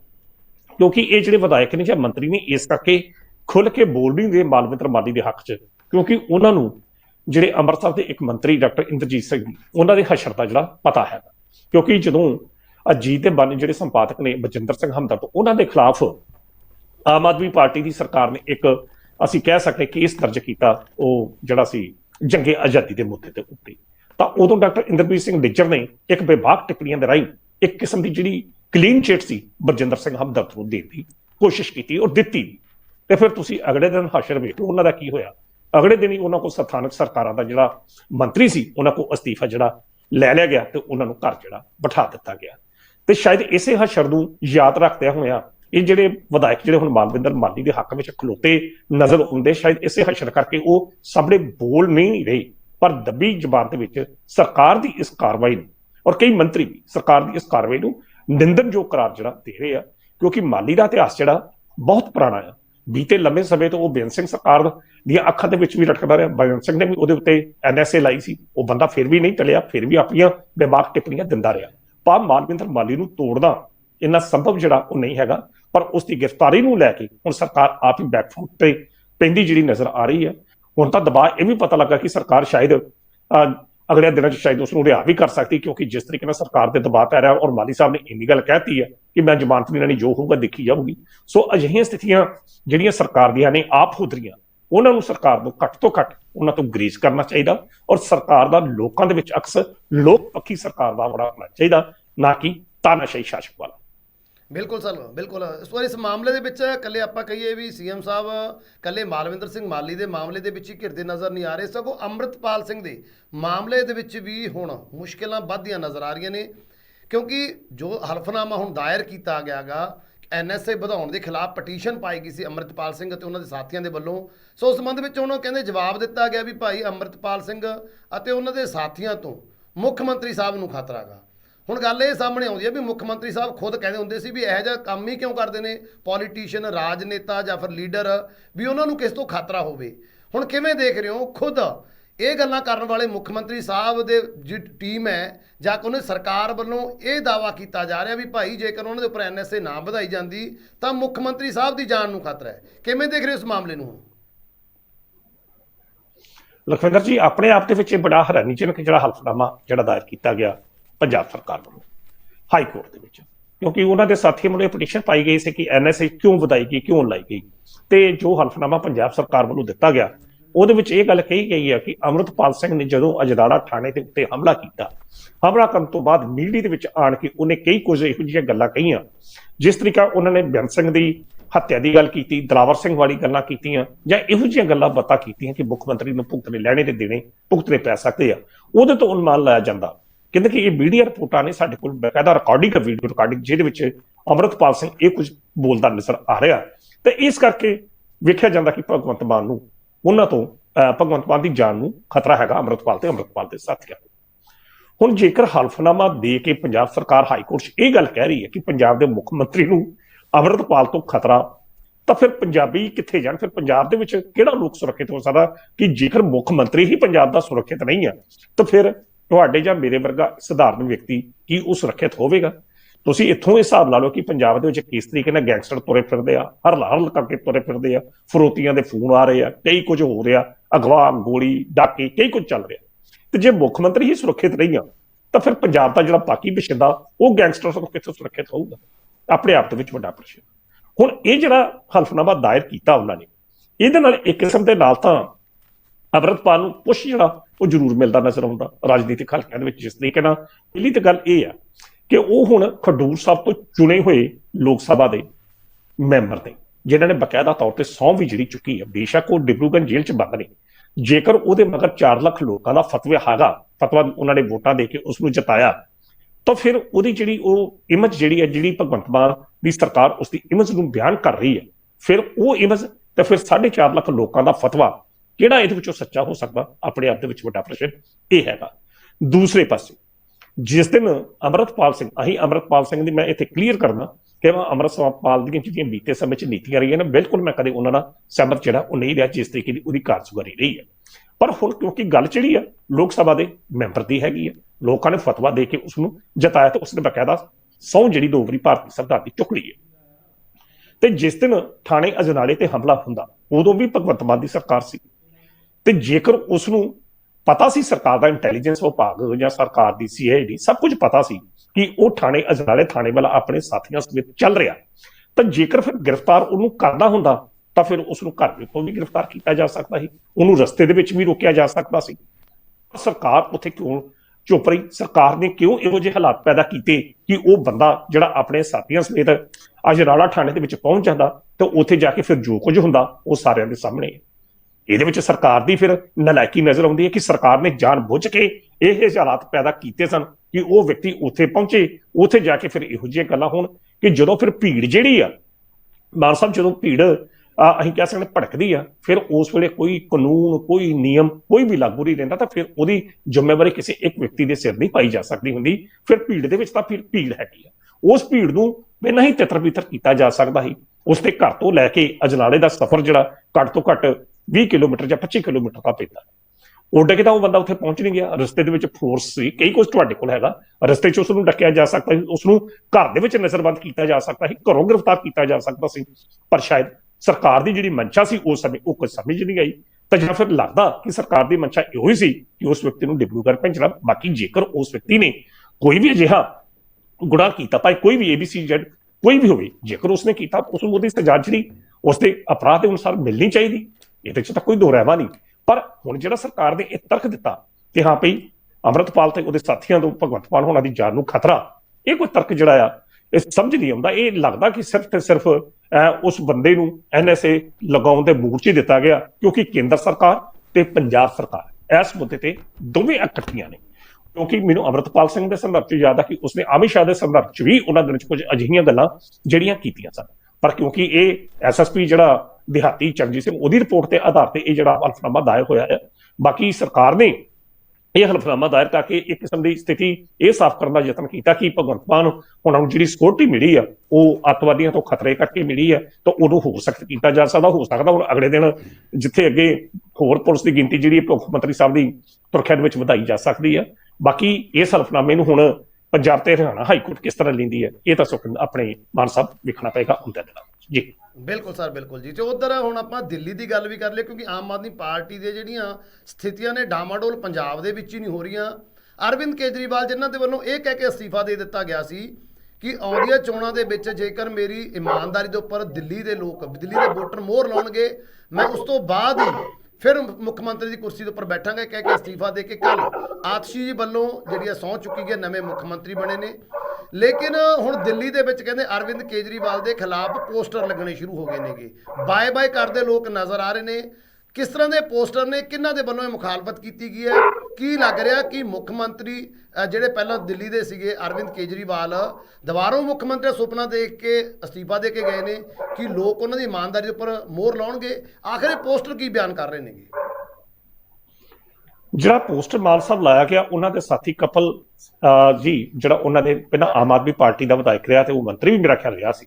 ਕਿਉਂਕਿ ਇਹ ਜਿਹੜੇ ਵਿਧਾਇਕ ਨੇ ਜਾਂ ਮੰਤਰੀ ਨੇ, ਇਸ ਕਰਕੇ ਖੁੱਲ ਕੇ ਬੋਲ ਨਹੀਂ ਰਹੇ ਮਾਲਵਿੰਦਰ ਮਾਲੀ ਦੇ ਹੱਕ 'ਚ, ਕਿਉਂਕਿ ਉਹਨਾਂ ਨੂੰ ਜਿਹੜੇ ਅੰਮ੍ਰਿਤਸਰ ਦੇ ਇੱਕ ਮੰਤਰੀ ਡਾਕਟਰ ਇੰਦਰਜੀਤ ਸਿੰਘ ਉਹਨਾਂ ਦੇ ਹਸ਼ਰ ਦਾ ਜਿਹੜਾ ਪਤਾ ਹੈ। ਕਿਉਂਕਿ ਜਦੋਂ ਅਜੀਤ ਦੇ ਬੰਨ ਜਿਹੜੇ ਸੰਪਾਦਕ ਨੇ ਬਜਿੰਦਰ ਸਿੰਘ ਹਮਦਰਦ, ਉਹਨਾਂ ਦੇ ਖਿਲਾਫ ਆਮ ਆਦਮੀ ਪਾਰਟੀ ਦੀ ਸਰਕਾਰ ਨੇ ਇੱਕ ਅਸੀਂ ਕਹਿ ਸਕਦੇ ਕੇਸ ਦਰਜ ਕੀਤਾ ਉਹ ਜਿਹੜਾ ਸੀ ਜੰਗੇ ਆਜ਼ਾਦੀ ਦੇ ਮੁੱਦੇ ਦੇ ਉੱਤੇ। ਤਾਂ ਉਦੋਂ ਡਾਕਟਰ ਇੰਦਰਜੀਤ ਸਿੰਘ ਨਿੱਜਰ ਨੇ ਇੱਕ ਬੇਬਾਕ ਟਿੱਪਣੀਆਂ ਦੇ ਰਾਹੀਂ ਇੱਕ ਕਿਸਮ ਦੀ ਜਿਹੜੀ ਕਲੀਨ ਚਿੱਟ ਸੀ ਬਰਜਿੰਦਰ ਸਿੰਘ ਹਮਦਰਦ ਨੂੰ ਦੇਣ ਦੀ ਕੋਸ਼ਿਸ਼ ਕੀਤੀ ਔਰ ਦਿੱਤੀ। ਤੇ ਫਿਰ ਤੁਸੀਂ ਅਗਲੇ ਦਿਨ ਹਸ਼ਰ ਵੇਖੋ ਉਹਨਾਂ ਦਾ ਕੀ ਹੋਇਆ। ਅਗਲੇ ਦਿਨ ਹੀ ਉਹਨਾਂ ਕੋਲ ਸਥਾਨਕ ਸਰਕਾਰਾਂ ਦਾ ਜਿਹੜਾ ਮੰਤਰੀ ਸੀ, ਉਹਨਾਂ ਕੋਲ ਅਸਤੀਫਾ ਜਿਹੜਾ ਲੈ ਲਿਆ ਗਿਆ ਤੇ ਉਹਨਾਂ ਨੂੰ ਘਰ ਜਿਹੜਾ ਬਿਠਾ ਦਿੱਤਾ ਗਿਆ। ਤੇ ਸ਼ਾਇਦ ਇਸੇ ਹਸ਼ਰ ਨੂੰ ਯਾਦ ਰੱਖਦਿਆਂ ਹੋਇਆਂ ਇਹ ਜਿਹੜੇ ਵਿਧਾਇਕ ਜਿਹੜੇ ਹੁਣ ਮਾਲਵਿੰਦਰ ਮਾਲੀ ਦੇ ਹੱਕ ਵਿੱਚ ਖਲੋਤੇ ਨਜ਼ਰ ਆਉਂਦੇ, ਸ਼ਾਇਦ ਇਸੇ ਹਸ਼ਰ ਕਰਕੇ ਉਹ ਸਾਹਮਣੇ ਬੋਲ ਨਹੀਂ ਰਹੇ, ਪਰ ਦੱਬੀ ਜ਼ਬਾਨ ਦੇ ਵਿੱਚ ਸਰਕਾਰ ਦੀ ਇਸ ਕਾਰਵਾਈ ਨੂੰ ਔਰ ਕਈ ਮੰਤਰੀ ਵੀ ਸਰਕਾਰ ਦੀ ਇਸ ਕਾਰਵਾਈ ਨੂੰ ਨਿੰਦਣਯੋਗ ਕਰਾਰ ਜਿਹੜਾ ਦੇ ਰਹੇ ਆ, ਕਿਉਂਕਿ ਮਾਲੀ ਦਾ ਇਤਿਹਾਸ ਜਿਹੜਾ ਬਹੁਤ ਪੁਰਾਣਾ ਆ। ਬੀਤੇ ਲੰਮੇ ਸਮੇਂ ਤੋਂ ਉਹ ਬੇਅੰਤ ਸਿੰਘ ਸਰਕਾਰ ਦੀਆਂ ਅੱਖਾਂ ਦੇ ਵਿੱਚ ਵੀ ਲਟਕਦਾ ਰਿਹਾ। ਬੇਅੰਤ ਸਿੰਘ ਨੇ ਵੀ ਉਹਦੇ ਉੱਤੇ ਐਨਐਸਏ ਲਾਈ ਸੀ। ਉਹ ਬੰਦਾ ਫਿਰ ਵੀ ਨਹੀਂ ਟਲਿਆ, ਫਿਰ ਵੀ ਆਪਣੀਆਂ ਬੇਬਾਕ ਟਿੱਪਣੀਆਂ ਦਿੰਦਾ ਰਿਹਾ। ਪਰ ਮਾਲਵਿੰਦਰ ਮਾਲੀ ਨੂੰ ਤੋੜਨਾ ਇੰਨਾ ਸੰਭਵ ਜਿਹੜਾ ਉਹ ਨਹੀਂ ਹੈਗਾ। ਪਰ ਉਸ ਦੀ ਗ੍ਰਿਫਤਾਰੀ ਨੂੰ ਲੈ ਕੇ ਹੁਣ ਸਰਕਾਰ ਆਪ ਹੀ ਬੈਕਫੁੱਟ ਤੇ ਪੈਂਦੀ ਜਿਹੜੀ ਨਜ਼ਰ ਆ ਰਹੀ ਹੈ। ਹੁਣ ਤਾਂ ਦਬਾਅ ਇਹ ਵੀ ਪਤਾ ਲੱਗਾ ਕਿ ਸਰਕਾਰ ਸ਼ਾਇਦ ਅਗਲੇ ਦਿਨਾਂ 'ਚ ਸ਼ਾਇਦ ਉਸ ਨੂੰ ਰਿਹਾ ਵੀ ਕਰ ਸਕਦੀ ਕਿਉਂਕਿ ਜਿਸ ਤਰੀਕੇ ਨਾਲ ਸਰਕਾਰ ਤੇ ਦਬਾਅ ਪੈ ਰਿਹਾ ਔਰ ਮਾਲੀ ਸਾਹਿਬ ਨੇ ਇੰਨੀ ਗੱਲ ਕਹਿਤੀ ਹੈ ਕਿ ਮੈਂ ਜ਼ਮਾਨਤ ਵੀ ਨਹੀਂ ਜੋ ਹੋਊਗਾ ਦੇਖੀ ਜਾਊਗੀ। ਸੋ ਅਜਿਹੀਆਂ ਸਥਿਤੀਆਂ ਜਿਹੜੀਆਂ ਸਰਕਾਰ ਦੀਆਂ ਨੇ, ਆਪ ਹੁਦਰੀਆਂ ਉਹਨਾਂ ਨੂੰ ਸਰਕਾਰ ਨੂੰ ਘੱਟ ਤੋਂ ਘੱਟ ਉਹਨਾਂ ਤੋਂ ਗਰੀਸ ਕਰਨਾ ਚਾਹੀਦਾ ਔਰ ਸਰਕਾਰ ਦਾ ਲੋਕਾਂ ਦੇ ਵਿੱਚ ਅਕਸਰ ਲੋਕ ਪੱਖੀ ਸਰਕਾਰ ਦਾ ਬੜਾ ਹੋਣਾ ਚਾਹੀਦਾ, ਨਾ ਕਿ ਤਾਨਾਸ਼ਾਹੀ ਸ਼ਾਸਕ ਵਾਲਾ। ਬਿਲਕੁਲ ਸਰ ਬਿਲਕੁਲ। ਇਸ ਵਾਰ ਇਸ ਮਾਮਲੇ ਦੇ ਵਿੱਚ ਕੱਲੇ ਆਪਾਂ ਕਹੀਏ ਵੀ ਸੀਐਮ ਸਾਹਿਬ ਕੱਲੇ ਮਾਲਵਿੰਦਰ ਸਿੰਘ ਮਾਲੀ ਦੇ ਮਾਮਲੇ ਦੇ ਵਿੱਚ ਹੀ ਘਿਰਦੇ ਨਜ਼ਰ ਨਹੀਂ ਆ ਰਹੇ। ਸਗੋਂ ਅੰਮ੍ਰਿਤਪਾਲ ਸਿੰਘ ਦੇ ਮਾਮਲੇ ਦੇ ਵਿੱਚ ਵੀ ਹੁਣ ਮੁਸ਼ਕਿਲਾਂ ਵੱਧਦੀਆਂ ਨਜ਼ਰ ਆ ਰਹੀਆਂ ਨੇ। ਕਿਉਂਕਿ ਜੋ ਹਲਫਨਾਮਾ ਹੁਣ ਦਾਇਰ ਕੀਤਾ ਗਿਆਗਾ, ਐਨਐਸਏ ਵਧਾਉਣ ਦੇ ਖਿਲਾਫ ਪਟੀਸ਼ਨ ਪਾਈ ਗਈ ਸੀ ਅੰਮ੍ਰਿਤਪਾਲ ਸਿੰਘ ਅਤੇ ਉਹਨਾਂ ਦੇ ਸਾਥੀਆਂ ਦੇ ਵੱਲੋਂ। ਸੋ ਉਸ ਸੰਬੰਧ ਵਿੱਚ ਉਹਨਾਂ ਕਹਿੰਦੇ ਜਵਾਬ ਦਿੱਤਾ ਗਿਆ ਵੀ ਭਾਈ ਅੰਮ੍ਰਿਤਪਾਲ ਸਿੰਘ ਅਤੇ ਉਹਨਾਂ ਦੇ ਸਾਥੀਆਂ ਤੋਂ ਮੁੱਖ ਮੰਤਰੀ ਸਾਹਿਬ ਨੂੰ ਖਤਰਾ ਹੈਗਾ ਹੁਣ ਗੱਲ ਇਹ ਸਾਹਮਣੇ ਆਉਂਦੀ ਹੈ ਵੀ ਮੁੱਖ ਮੰਤਰੀ ਸਾਹਿਬ ਖੁਦ ਕਹਿੰਦੇ ਹੁੰਦੇ ਸੀ ਵੀ ਇਹੋ ਜਿਹਾ ਕੰਮ ਹੀ ਕਿਉਂ ਕਰਦੇ ਨੇ? ਪੋਲੀਟੀਸ਼ੀਅਨ ਰਾਜਨੇਤਾ ਜਾਂ ਫਿਰ ਲੀਡਰ ਵੀ ਉਹਨਾਂ ਨੂੰ ਕਿਸ ਤੋਂ ਖਤਰਾ ਹੋਵੇ? ਹੁਣ ਕਿਵੇਂ ਦੇਖ ਰਹੇ ਹੋ? ਖੁਦ ਇਹ ਗੱਲਾਂ ਕਰਨ ਵਾਲੇ ਮੁੱਖ ਮੰਤਰੀ ਸਾਹਿਬ ਦੇ ਜਿਹੜੀ ਟੀਮ ਹੈ ਜਾਂ ਉਹਨੇ ਸਰਕਾਰ ਵੱਲੋਂ ਇਹ ਦਾਵਾ ਕੀਤਾ ਜਾ ਰਿਹਾ ਵੀ ਭਾਈ ਜੇਕਰ ਉਹਨਾਂ ਦੇ ਉੱਪਰ ਐਨਐਸਏ ਨਾ ਵਧਾਈ ਜਾਂਦੀ, ਤਾਂ ਮੁੱਖ ਮੰਤਰੀ ਸਾਹਿਬ ਦੀ ਜਾਨ ਨੂੰ ਖਤਰਾ ਹੈ। ਕਿਵੇਂ ਦੇਖ ਰਹੇ ਹੋ ਇਸ ਮਾਮਲੇ ਨੂੰ ਹੁਣ? ਲਖਵਿੰਦਰ ਜੀ, ਆਪਣੇ ਆਪ ਦੇ ਵਿੱਚ ਇਹ ਬੜਾ ਹੈਰਾਨੀਜਨਕ ਜਿਹੜਾ ਹਲਫਨਾਮਾ ਜਿਹੜਾ ਦਾਇਰ ਕੀਤਾ ਗਿਆ। ਪੰਜਾਬ ਸਰਕਾਰ ਵੱਲੋਂ, ਹਾਈ ਕੋਰਟ ਦੇ ਵਿੱਚ। ਕਿਉਂਕਿ ਉਹਨਾਂ ਦੇ ਸਾਥੀਆਂ ਵੱਲੋਂ ਇਹ ਪਟੀਸ਼ਨ ਪਾਈ ਗਈ ਸੀ ਕਿ ਐਨਐਸਏ ਕਿਉਂ ਵਧਾਈ ਗਈ, ਕਿਉਂ ਲਾਈ ਗਈ। ਤੇ ਜੋ ਹਲਫਨਾਮਾ ਪੰਜਾਬ ਸਰਕਾਰ ਵੱਲੋਂ ਦਿੱਤਾ ਗਿਆ, ਉਹਦੇ ਵਿੱਚ ਇਹ ਗੱਲ ਕਹੀ ਗਈ ਹੈ ਕਿ ਅਮਰਤਪਾਲ ਸਿੰਘ ਨੇ ਜਦੋਂ ਅਜਨਾਲਾ ਥਾਣੇ ਦੇ ਉੱਤੇ ਹਮਲਾ ਕੀਤਾ, ਹਮਲਾ ਕਰਨ ਤੋਂ ਬਾਅਦ ਮੀਡੀਆ ਦੇ ਵਿੱਚ ਆਣ ਕੇ ਉਹਨੇ ਕਈ ਕੁਝ ਇਹੋ ਜਿਹੀਆਂ ਗੱਲਾਂ ਕਹੀਆਂ। ਜਿਸ ਤਰੀਕਾ ਉਹਨਾਂ ਨੇ ਬੇਅੰਤ ਸਿੰਘ ਦੀ ਹੱਤਿਆ ਦੀ ਗੱਲ ਕੀਤੀ, ਦਲਾਵਰ ਸਿੰਘ ਵਾਲੀ ਗੱਲਾਂ ਕੀਤੀਆਂ, ਜਾਂ ਇਹੋ ਜਿਹੀਆਂ ਗੱਲਾਂ ਬਾਤਾਂ ਕੀਤੀਆਂ ਕਿ ਮੁੱਖ ਮੰਤਰੀ ਨੂੰ ਭੁਗਤਣੇ ਲੈਣੇ ਤੇ ਦੇਣੇ ਭੁਗਤਣੇ ਪੈ ਸਕਦੇ ਆ। ਉਹਦੇ ਤੋਂ ਅਨੁਮਾਨ ਲਾਇਆ ਜਾਂਦਾ ਕਹਿੰਦੇ ਕਿ ਇਹ ਮੀਡੀਆ ਰਿਪੋਰਟਾਂ ਨੇ ਸਾਡੇ ਕੋਲ ਬਕਾਇਦਾ ਰਿਕਾਰਡਿੰਗ ਹੈ ਵੀਡੀਓ ਰਿਕਾਰਡਿੰਗ ਜਿਹਦੇ ਵਿੱਚ ਅਮਰਤਪਾਲ ਸਿੰਘ ਇਹ ਕੁਝ ਬੋਲਦਾ ਨਜ਼ਰ ਆ ਰਿਹਾ। ਤੇ ਇਸ ਕਰਕੇ ਵੇਖਿਆ ਜਾਂਦਾ ਕਿ ਭਗਵੰਤ ਮਾਨ ਨੂੰ, ਉਹਨਾਂ ਤੋਂ ਭਗਵੰਤ ਮਾਨ ਦੀ ਜਾਨ ਨੂੰ ਖਤਰਾ ਹੈਗਾ ਅਮਰਤਪਾਲ ਤੇ, ਅਮਰਤਪਾਲ ਦੇ ਸਾਥੀਆਂ ਨੂੰ। ਹੁਣ ਜੇਕਰ ਹਲਫਨਾਮਾ ਦੇ ਕੇ ਪੰਜਾਬ ਸਰਕਾਰ, ਹਾਈ ਕੋਰਟ 'ਚ ਇਹ ਗੱਲ ਕਹਿ ਰਹੀ ਹੈ ਕਿ ਪੰਜਾਬ ਦੇ ਮੁੱਖ ਮੰਤਰੀ ਨੂੰ ਅਮਰਤਪਾਲ ਤੋਂ ਖਤਰਾ, ਤਾਂ ਫਿਰ ਪੰਜਾਬੀ ਕਿੱਥੇ ਜਾਣ? ਫਿਰ ਪੰਜਾਬ ਦੇ ਵਿੱਚ ਕਿਹੜਾ ਲੋਕ ਸੁਰੱਖਿਅਤ ਹੋ ਸਕਦਾ? ਕਿ ਜੇਕਰ ਮੁੱਖ ਮੰਤਰੀ ਹੀ ਪੰਜਾਬ ਦਾ ਸੁਰੱਖਿਅਤ ਨਹੀਂ ਆ ਤਾਂ ਫਿਰ ਤੁਹਾਡੇ ਜਾਂ ਮੇਰੇ ਵਰਗਾ ਸਧਾਰਨ ਵਿਅਕਤੀ ਕੀ ਉਹ ਸੁਰੱਖਿਅਤ ਹੋਵੇਗਾ? ਤੁਸੀਂ ਇੱਥੋਂ ਇਹ ਹਿਸਾਬ ਲਾ ਲਓ ਕਿ ਪੰਜਾਬ ਦੇ ਵਿੱਚ ਕਿਸ ਤਰੀਕੇ ਨਾਲ ਗੈਂਗਸਟਰ ਤੁਰੇ ਫਿਰਦੇ ਆ, ਹਰ ਹਰ ਕਰਕੇ ਤੁਰੇ ਫਿਰਦੇ ਆ, ਫਰੋਤੀਆਂ ਦੇ ਫੋਨ ਆ ਰਹੇ ਆ, ਕਈ ਕੁਝ ਹੋ ਰਿਹਾ ਅਗਵਾ ਗੋਲੀ, ਡਾਕੇ, ਕਈ ਕੁਝ ਚੱਲ ਰਿਹਾ। ਤੇ ਜੇ ਮੁੱਖ ਮੰਤਰੀ ਹੀ ਸੁਰੱਖਿਅਤ ਨਹੀਂ ਆ, ਤਾਂ ਫਿਰ ਪੰਜਾਬ ਦਾ ਜਿਹੜਾ ਬਾਕੀ ਵਿਸ਼ਦਾ ਉਹ ਗੈਂਗਸਟਰ ਤੋਂ ਕਿੱਥੋਂ ਸੁਰੱਖਿਅਤ ਹੋਊਗਾ? ਆਪਣੇ ਆਪ ਦੇ ਵਿੱਚ ਵੱਡਾ ਪ੍ਰਸ਼ਨ। ਹੁਣ ਇਹ ਜਿਹੜਾ ਹਲਫਨਾਮਾ ਦਾਇਰ ਕੀਤਾ ਉਹਨਾਂ ਨੇ, ਇਹਦੇ ਨਾਲ ਇੱਕ ਕਿਸਮ ਦੇ ਨਾਲ ਤਾਂ ਅਮਰਤਪਾਲ ਨੂੰ ਪੁਸ਼ ਜਿਹੜਾ ਉਹ ਜ਼ਰੂਰ ਮਿਲਦਾ ਨਜ਼ਰ ਆਉਂਦਾ ਰਾਜਨੀਤਿਕ ਹਲਕਿਆਂ ਦੇ ਵਿੱਚ, ਜਿਸ ਤਰੀਕੇ ਨਾਲ ਪਹਿਲੀ ਤਾਂ ਗੱਲ ਇਹ ਆ ਕਿ ਉਹ ਹੁਣ ਖਡੂਰ ਸਾਹਿਬ ਤੋਂ ਚੁਣੇ ਹੋਏ ਲੋਕ ਸਭਾ ਦੇ ਮੈਂਬਰ ਨੇ, ਜਿਨ੍ਹਾਂ ਨੇ ਬਕਾਇਦਾ ਤੌਰ ਤੇ ਸਹੁੰ ਵੀ ਜਿਹੜੀ ਚੁੱਕੀ ਹੈ ਬੇਸ਼ੱਕ ਉਹ ਡਿਬਰੂਗੰਜ ਜੇਲ੍ਹ 'ਚ ਬੰਦ ਨੇ। ਜੇਕਰ ਉਹਦੇ ਮਗਰ 4 ਲੱਖ ਲੋਕਾਂ ਦਾ ਫਤਵਾ ਹੈਗਾ, ਫਤਵਾ ਉਹਨਾਂ ਨੇ ਵੋਟਾਂ ਦੇ ਕੇ ਉਸ ਨੂੰ ਜਿਤਾਇਆ, ਤਾਂ ਫਿਰ ਉਹਦੀ ਜਿਹੜੀ ਉਹ ਇਮੇਜ ਜਿਹੜੀ ਹੈ ਜਿਹੜੀ ਭਗਵੰਤ ਮਾਨ ਦੀ ਸਰਕਾਰ ਉਸ ਦੀ ਇਮੇਜ ਨੂੰ ਬਿਆਨ ਕਰ ਰਹੀ ਹੈ ਫਿਰ ਉਹ ਇਮੇਜ ਤੇ ਫਿਰ 4.5 ਲੱਖ ਲੋਕਾਂ ਦਾ ਫਤਵਾ ਕਿਹੜਾ ਇਹਦੇ ਵਿੱਚੋਂ ਸੱਚਾ ਹੋ ਸਕਦਾ? ਆਪਣੇ ਆਪ ਦੇ ਵਿੱਚ ਵੱਡਾ ਪ੍ਰਸ਼ਨ ਇਹ ਹੈਗਾ। ਦੂਸਰੇ ਪਾਸੇ, ਜਿਸ ਦਿਨ ਅਮਰਤਪਾਲ ਸਿੰਘ, ਅਹੀਂ ਅਮਰਤਪਾਲ ਸਿੰਘ ਦੀ ਮੈਂ ਇੱਥੇ ਕਲੀਅਰ ਕਰਨਾ ਕਿ ਮੈਂ ਅਮਰਤਪਾਲ ਦੀਆਂ ਜਿਹੜੀਆਂ ਬੀਤੇ ਸਮੇਂ 'ਚ ਨੀਤੀਆਂ ਰਹੀਆਂ ਨੇ, ਬਿਲਕੁਲ ਮੈਂ ਕਦੇ ਉਹਨਾਂ ਨਾਲ ਸਹਿਮਤ ਜਿਹੜਾ ਉਹ ਨਹੀਂ ਰਿਹਾ, ਜਿਸ ਤਰੀਕੇ ਦੀ ਉਹਦੀ ਕਾਰਜਕਾਰੀ ਰਹੀ ਹੈ। ਪਰ ਹੁਣ ਕਿਉਂਕਿ ਗੱਲ ਜਿਹੜੀ ਆ, ਲੋਕ ਸਭਾ ਦੇ ਮੈਂਬਰ ਦੀ ਹੈਗੀ ਆ, ਲੋਕਾਂ ਨੇ ਫਤਵਾ ਦੇ ਕੇ ਉਸ ਨੂੰ ਜਿਤਾਇਆ ਤੇ ਉਸਨੇ ਬਕਾਇਦਾ ਸਹੁੰ ਜਿਹੜੀ ਦੋ ਵਾਰੀ ਭਾਰਤੀ ਸਰਕਾਰ ਦੀ ਚੁੱਕ ਲਈ ਹੈ। ਤੇ ਜਿਸ ਦਿਨ ਥਾਣੇ ਅਜਨਾਲੇ ਤੇ ਹਮਲਾ ਹੁੰਦਾ, ਉਦੋਂ ਵੀ ਭਗਵੰਤ ਮਾਨ ਦੀ ਸਰਕਾਰ ਸੀ। ਤੇ ਜੇਕਰ ਉਸ ਨੂੰ ਪਤਾ ਸੀ ਸਰਕਾਰ ਦਾ ਇੰਟੈਲੀਜੈਂਸ ਵਿਭਾਗ ਜਾਂ ਸਰਕਾਰ ਦੀ ਸੀਆਈਡੀ ਸਭ ਕੁਝ ਪਤਾ ਸੀ ਕਿ ਉਹ ਥਾਣੇ, ਅਜਨਾਲੇ ਥਾਣੇ ਵਾਲਾ ਆਪਣੇ ਸਾਥੀਆਂ ਸਮੇਤ ਚੱਲ ਰਿਹਾ। ਤਾਂ ਜੇਕਰ ਫਿਰ ਗ੍ਰਿਫਤਾਰ ਉਹਨੂੰ ਕਰਦਾ ਹੁੰਦਾ, ਤਾਂ ਫਿਰ ਉਸ ਨੂੰ ਘਰ ਵਿੱਚੋਂ ਵੀ ਗ੍ਰਿਫਤਾਰ ਕੀਤਾ ਜਾ ਸਕਦਾ ਸੀ। ਉਹਨੂੰ ਰਸਤੇ ਦੇ ਵਿੱਚ ਵੀ ਰੋਕਿਆ ਜਾ ਸਕਦਾ ਸੀ। ਸਰਕਾਰ ਉੱਥੇ ਕਿਉਂ ਚੁੱਪ ਰਹੀ? ਸਰਕਾਰ ਨੇ ਕਿਉਂ ਇਹੋ ਜਿਹੇ ਹਾਲਾਤ ਪੈਦਾ ਕੀਤੇ ਕਿ ਉਹ ਬੰਦਾ ਜਿਹੜਾ ਆਪਣੇ ਸਾਥੀਆਂ ਸਮੇਤ ਅਜਨਾਲਾ ਥਾਣੇ ਦੇ ਵਿੱਚ ਪਹੁੰਚ ਜਾਂਦਾ ਤੇ ਉੱਥੇ ਜਾ ਕੇ ਫਿਰ ਜੋ ਕੁਝ ਹੁੰਦਾ, ਉਹ ਸਾਰਿਆਂ ਦੇ ਸਾਹਮਣੇ ਹੈ। ਇਹਦੇ ਵਿੱਚ ਸਰਕਾਰ ਦੀ ਫਿਰ ਨਲਾਇਕੀ ਨਜ਼ਰ ਆਉਂਦੀ ਹੈ ਕਿ ਸਰਕਾਰ ਨੇ ਜਾਣ ਬੁੱਝ ਕੇ ਇਹ ਹਾਲਾਤ ਪੈਦਾ ਕੀਤੇ ਸਨ ਕਿ ਉਹ ਵਿਅਕਤੀ ਉੱਥੇ ਪਹੁੰਚੇ, ਉੱਥੇ ਜਾ ਕੇ ਫਿਰ ਇਹੋ ਜਿਹੀਆਂ ਗੱਲਾਂ ਹੋਣ ਕਿ ਜਦੋਂ ਫਿਰ ਭੀੜ ਜਿਹੜੀ ਆ, ਮਾਨ ਸਾਹਿਬ ਜਦੋਂ ਭੀੜ ਅਸੀਂ ਕਹਿ ਸਕਦੇ ਭੜਕਦੀ ਆ, ਫਿਰ ਉਸ ਵੇਲੇ ਕੋਈ ਕਾਨੂੰਨ, ਕੋਈ ਨਿਯਮ, ਕੋਈ ਵੀ ਲਾਗੂ ਨਹੀਂ ਰਹਿੰਦਾ ਤਾਂ ਫਿਰ ਉਹਦੀ ਜ਼ਿੰਮੇਵਾਰੀ ਕਿਸੇ ਇੱਕ ਵਿਅਕਤੀ ਦੇ ਸਿਰ ਨਹੀਂ ਪਾਈ ਜਾ ਸਕਦੀ ਹੁੰਦੀ। ਫਿਰ ਭੀੜ ਦੇ ਵਿੱਚ ਤਾਂ ਫਿਰ ਭੀੜ ਹੈਗੀ ਆ। ਉਸ ਭੀੜ ਨੂੰ ਬਿਨਾਂ ਹੀ ਤਿੱਤਰ ਬਿੱਤਰ ਕੀਤਾ ਜਾ ਸਕਦਾ ਸੀ। ਉਸ ਦੇ ਘਰ ਤੋਂ ਲੈ ਕੇ ਅਜਨਾਲੇ ਦਾ ਸਫ਼ਰ ਜਿਹੜਾ ਘੱਟ ਤੋਂ ਘੱਟ 20 ਕਿਲੋਮੀਟਰ ਜਾਂ 25 ਕਿਲੋਮੀਟਰ ਦਾ ਪੈਂਦਾ। ਉੱਡ ਕੇ ਤਾਂ ਉਹ ਬੰਦਾ ਉੱਥੇ ਪਹੁੰਚ ਨਹੀਂ ਗਿਆ। ਰਸਤੇ ਦੇ ਵਿੱਚ ਫੋਰਸ ਸੀ। ਕਈ ਕੁਝ ਤੁਹਾਡੇ ਕੋਲ ਹੈਗਾ। ਰਸਤੇ 'ਚ ਉਸ ਨੂੰ ਡੱਕਿਆ ਜਾ ਸਕਦਾ ਸੀ। ਉਸ ਨੂੰ ਘਰ ਦੇ ਵਿੱਚ ਨਜ਼ਰਬੰਦ ਕੀਤਾ ਜਾ ਸਕਦਾ ਸੀ। ਘਰੋਂ ਗ੍ਰਿਫਤਾਰ ਕੀਤਾ ਜਾ ਸਕਦਾ ਸੀ। ਪਰ ਸ਼ਾਇਦ ਸਰਕਾਰ ਦੀ ਜਿਹੜੀ ਮੰਸ਼ਾ ਸੀ ਉਸ ਸਮੇਂ ਉਹ ਕੁਝ ਸਮਝ ਨਹੀਂ ਆਈ। ਤਾਂ ਜਾਂ ਫਿਰ ਲੱਗਦਾ ਕਿ ਸਰਕਾਰ ਦੀ ਮੰਸ਼ਾ ਇਹੋ ਹੀ ਸੀ ਕਿ ਉਸ ਵਿਅਕਤੀ ਨੂੰ ਡਿਬਰੂਗੜ੍ਹ ਭੇਜਣਾ। ਬਾਕੀ ਜੇਕਰ ਉਸ ਵਿਅਕਤੀ ਨੇ ਕੋਈ ਵੀ ਅਜਿਹਾ ਗੁਨਾਹ ਕੀਤਾ, ਭਾਵੇਂ ਕੋਈ ਵੀ ABC ਜੈਡ ਕੋਈ ਵੀ ਹੋਵੇ, ਜੇਕਰ ਉਸਨੇ ਕੀਤਾ ਉਸ ਨੂੰ ਉਹਦੀ ਸਜ਼ਾ ਜਿਹੜੀ ਉਸਦੇ ਅਪਰਾਧ ਦੇ ਅਨੁਸਾਰ ਮਿਲਣੀ ਚਾਹੀਦੀ। ਇਹਦੇ 'ਚ ਤਾਂ ਕੋਈ ਦੋ ਰਹਿਵਾ ਨਹੀਂ। ਪਰ ਹੁਣ ਜਿਹੜਾ ਸਰਕਾਰ ਨੇ ਇਹ ਤਰਕ ਦਿੱਤਾ ਕਿ ਹਾਂ ਭਈ ਅੰਮ੍ਰਿਤਪਾਲ ਤੇ ਉਹਦੇ ਸਾਥੀਆਂ ਤੋਂ ਭਗਵੰਤ ਮਾਨ ਹੋਣਾ ਦੀ ਜਾਨ ਨੂੰ ਖਤਰਾ, ਇਹ ਕੋਈ ਤਰਕ ਜਿਹੜਾ ਆ, ਇਹ ਸਮਝ ਨਹੀਂ ਆਉਂਦਾ। ਇਹ ਲੱਗਦਾ ਕਿ ਸਿਰਫ ਤੇ ਸਿਰਫ ਉਸ ਬੰਦੇ ਨੂੰ ਐਨਐਸਏ ਲਗਾਉਣ ਦੇ ਮੂਡ 'ਚ ਦਿੱਤਾ ਗਿਆ, ਕਿਉਂਕਿ ਕੇਂਦਰ ਸਰਕਾਰ ਤੇ ਪੰਜਾਬ ਸਰਕਾਰ, ਇਸ ਮੁੱਦੇ ਤੇ ਦੋਵੇਂ ਇਕੱਠੀਆਂ ਨੇ। ਕਿਉਂਕਿ ਮੈਨੂੰ ਅਮਰਤਪਾਲ ਸਿੰਘ ਦੇ ਸੰਦਰਭ 'ਚ ਯਾਦ ਆ ਕਿ ਉਸਨੇ ਅਮਿਤ ਸ਼ਾਹ ਦੇ ਸੰਦਰਭ 'ਚ ਵੀ ਉਹਨਾਂ ਦਿਨਾਂ 'ਚ ਕੁਝ ਅਜਿਹੀਆਂ ਗੱਲਾਂ ਜਿਹੜੀਆਂ ਕੀਤੀਆਂ ਸਨ। ਪਰ ਕਿਉਂਕਿ ਇਹ ਐਸਐਸਪੀ ਜਿਹੜਾ ਦਿਹਾਤੀ ਚਰਨਜੀਤ ਸਿੰਘ ਉਹਦੀ ਰਿਪੋਰਟ ਤੇ ਆਧਾਰ ਤੇ ਇਹ ਜਿਹੜਾ ਹਲਫਨਾਮਾ ਦਾਇਰ ਹੋਇਆ ਹੈ। ਬਾਕੀ ਸਰਕਾਰ ਨੇ ਇਹ ਹਲਫਨਾਮਾ ਦਾਇਰ ਕਰਕੇ ਇੱਕ ਕਿਸਮ ਦੀ ਸਥਿਤੀ ਇਹ ਸਾਫ਼ ਕਰਨ ਦਾ ਯਤਨ ਕੀਤਾ ਕਿ ਭਗਵੰਤ ਮਾਨ ਉਹਨਾਂ ਨੂੰ ਜਿਹੜੀ ਸਿਕਿਉਰਿਟੀ ਮਿਲੀ ਆ, ਉਹ ਅੱਤਵਾਦੀਆਂ ਤੋਂ ਖਤਰੇ ਕਰਕੇ ਮਿਲੀ ਆ, ਤਾਂ ਉਹਨੂੰ ਹੋ ਸਖਤ ਕੀਤਾ ਜਾ ਸਕਦਾ, ਹੋ ਸਕਦਾ ਹੁਣ ਅਗਲੇ ਦਿਨ ਜਿੱਥੇ ਅੱਗੇ ਹੋਰ ਪੁਲਿਸ ਦੀ ਗਿਣਤੀ ਜਿਹੜੀ ਮੁੱਖ ਮੰਤਰੀ ਸਾਹਿਬ ਦੀ ਸੁਰੱਖਿਆ ਦੇ ਵਿੱਚ ਵਧਾਈ ਜਾ ਸਕਦੀ ਆ। ਬਾਕੀ ਇਸ ਹਲਫਨਾਮੇ ਨੂੰ ਹੁਣ ਪੰਜਾਬ ਤੇ ਹਰਿਆਣਾ ਹਾਈ ਕੋਰਟ ਕਿਸ ਤਰ੍ਹਾਂ ਲੈਂਦੀ ਹੈ, ਇਹ ਤਾਂ ਸੁਖ ਆਪਣੇ ਮਾਨ ਸਾਹਿਬ ਵੇਖਣਾ ਪਏਗਾ। ਉਹਨਾਂ ਦਿਨਾਂ ਨਾਲ ਜੀ। ਬਿਲਕੁਲ ਸਰ, ਬਿਲਕੁਲ ਜੀ। ਤੇ ਉਧਰ ਹੁਣ ਆਪਾਂ ਦਿੱਲੀ ਦੀ ਗੱਲ ਵੀ ਕਰ ਲਈਏ, ਕਿਉਂਕਿ ਆਮ ਆਦਮੀ ਪਾਰਟੀ ਦੇ ਜਿਹੜੀਆਂ ਸਥਿਤੀਆਂ ਨੇ, ਡਾਮਾਡੋਲ ਪੰਜਾਬ ਦੇ ਵਿੱਚ ਹੀ ਨਹੀਂ ਹੋ ਰਹੀਆਂ। ਅਰਵਿੰਦ ਕੇਜਰੀਵਾਲ, ਜਿਨ੍ਹਾਂ ਦੇ ਵੱਲੋਂ ਇਹ ਕਹਿ ਕੇ ਅਸਤੀਫਾ ਦੇ ਦਿੱਤਾ ਗਿਆ ਸੀ ਕਿ ਆਉਂਦੀਆਂ ਚੋਣਾਂ ਦੇ ਵਿੱਚ ਜੇਕਰ ਮੇਰੀ ਇਮਾਨਦਾਰੀ ਦੇ ਉੱਪਰ ਦਿੱਲੀ ਦੇ ਲੋਕ, ਦਿੱਲੀ ਦੇ ਵੋਟਰ ਮੋਹਰ ਲਾਉਣਗੇ, ਮੈਂ ਉਸ ਤੋਂ ਬਾਅਦ ਹੀ ਫਿਰ ਮੁੱਖ ਮੰਤਰੀ ਦੀ ਕੁਰਸੀ ਦੇ ਉੱਪਰ ਬੈਠਾਂਗੇ ਕਹਿ ਕੇ ਅਸਤੀਫਾ ਦੇ ਕੇ ਕੱਲ ਆਤਸ਼ੀ ਜੀ ਵੱਲੋਂ ਜਿਹੜੀ ਆ ਸਹੁੰ ਚੁੱਕੀ ਹੈ, ਨਵੇਂ ਮੁੱਖ ਮੰਤਰੀ ਬਣੇ ਨੇ। ਲੇਕਿਨ ਹੁਣ ਦਿੱਲੀ ਦੇ ਵਿੱਚ ਕਹਿੰਦੇ ਅਰਵਿੰਦ ਕੇਜਰੀਵਾਲ ਦੇ ਖਿਲਾਫ ਪੋਸਟਰ ਲੱਗਣੇ ਸ਼ੁਰੂ ਹੋ ਗਏ ਨੇਗੇ। ਬਾਏ ਬਾਏ ਕਰਦੇ ਲੋਕ ਨਜ਼ਰ ਆ ਰਹੇ ਨੇ। ਕਿਸ ਤਰ੍ਹਾਂ ਦੇ ਪੋਸਟਰ ਨੇ, ਕਿਹਨਾਂ ਦੇ ਵੱਲੋਂ ਇਹ ਮੁਖਾਲਫਤ ਕੀਤੀ ਗਈ ਹੈ? ਕੀ ਲੱਗ ਰਿਹਾ, ਕਿ ਮੁੱਖ ਮੰਤਰੀ ਜਿਹੜੇ ਪਹਿਲਾਂ ਦਿੱਲੀ ਦੇ ਸੀਗੇ, ਅਰਵਿੰਦ ਕੇਜਰੀਵਾਲ, ਦੁਬਾਰਾ ਮੁੱਖ ਮੰਤਰੀ ਸੁਪਨਾ ਦੇਖ ਕੇ, ਅਸਤੀਫਾ ਦੇ ਕੇ ਗਏ ਨੇ, ਕਿ ਲੋਕ ਉਹਨਾਂ ਦੀ ਇਮਾਨਦਾਰੀ ਉੱਪਰ ਮੋਹਰ ਲਾਉਣਗੇ? ਆਖਿਰ ਇਹ ਪੋਸਟਰ ਕੀ ਬਿਆਨ ਕਰ ਰਹੇ ਨੇਗੇ? ਜਿਹੜਾ ਪੋਸਟਰ ਮਾਨ ਸਾਹਿਬ ਲਾਇਆ ਗਿਆ, ਉਹਨਾਂ ਦੇ ਸਾਥੀ ਕਪਲ ਜੀ, ਜਿਹੜਾ ਉਹਨਾਂ ਦੇ ਪਹਿਲਾਂ ਆਮ ਆਦਮੀ ਪਾਰਟੀ ਦਾ ਵਿਧਾਇਕ ਰਿਹਾ ਤੇ ਉਹ ਮੰਤਰੀ ਵੀ ਮੇਰਾ ਖਿਆਲ ਰਿਹਾ ਸੀ।